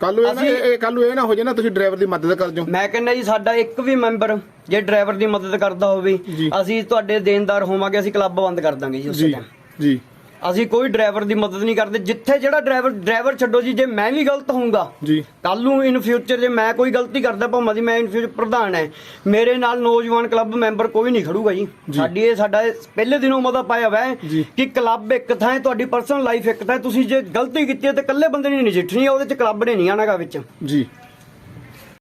ਕੱਲ ਨੂੰ ਇਹ ਨਾ ਇਹ ਕੱਲ ਨੂੰ ਇਹ ਨਾ ਹੋ ਜਾਏ ਨਾ ਤੁਸੀਂ ਡਰਾਈਵਰ ਦੀ ਮਦਦ ਕਰ ਦਿਓ। ਮੈਂ ਕਹਿੰਦਾ ਜੀ ਸਾਡਾ ਇੱਕ ਵੀ ਮੈਂਬਰ ਜੇ ਡਰਾਈਵਰ ਦੀ ਮਦਦ ਕਰਦਾ ਹੋਵੇ ਜੀ। ਅਸੀਂ ਤੁਹਾਡੇ ਦੇਣਦਾਰ ਹੋਵਾਂਗੇ ਅਸੀਂ ਕਲੱਬ ਬੰਦ ਕਰ ਦਾਂਗੇ ਜੀ ਉਸੇ ਜੀ ਟਾਈਮ ਜੀ। ਅਸੀਂ ਕੋਈ ਡਰਾਈਵਰ ਦੀ ਮਦਦ ਨਹੀਂ ਕਰਦੇ। ਜਿੱਥੇ ਜਿਹੜਾ ਡਰਾਈਵਰ ਡਰਾਈਵਰ ਛੱਡੋ ਜੀ ਜੇ ਮੈਂ ਵੀ ਗਲਤ ਹੋਊਂਗਾ ਜੀ। ਕੱਲ ਨੂੰ ਇਨ ਫਿਊਚਰ ਜੇ ਮੈਂ ਕੋਈ ਗਲਤੀ ਕਰਦਾ ਭਾਵੇਂ ਦੀ ਮੈਂ ਇਨ ਫਿਊਚਰ ਪ੍ਰਧਾਨ ਹੈ। ਮੇਰੇ ਨਾਲ ਨੌਜਵਾਨ ਕਲੱਬ ਮੈਂਬਰ ਕੋਈ ਨਹੀਂ ਖੜੂਗਾ ਜੀ। ਸਾਡੀ ਇਹ ਸਾਡਾ ਪਹਿਲੇ ਦਿਨੋਂ ਮਤਾ ਪਾਇਆ ਹੋਇਆ ਹੈ ਜੀ। ਕਿ ਕਲੱਬ ਇੱਕ ਥਾਂ ਹੈ ਤੁਹਾਡੀ ਪਰਸਨਲ ਲਾਈਫ ਇੱਕ ਥਾਂ ਹੈ। ਤੁਸੀਂ ਜੇ ਗਲਤੀ ਕੀਤੀ ਹੈ ਤੇ ਇਕੱਲੇ ਬੰਦੇ ਨੇ ਨਹੀਂ ਨਜਿੱਠਣੀ ਉਹਦੇ ਚ ਕਲੱਬ ਨੇ ਨਹੀਂ ਆਣਾਗਾ ਵਿੱਚ। ਜੀ।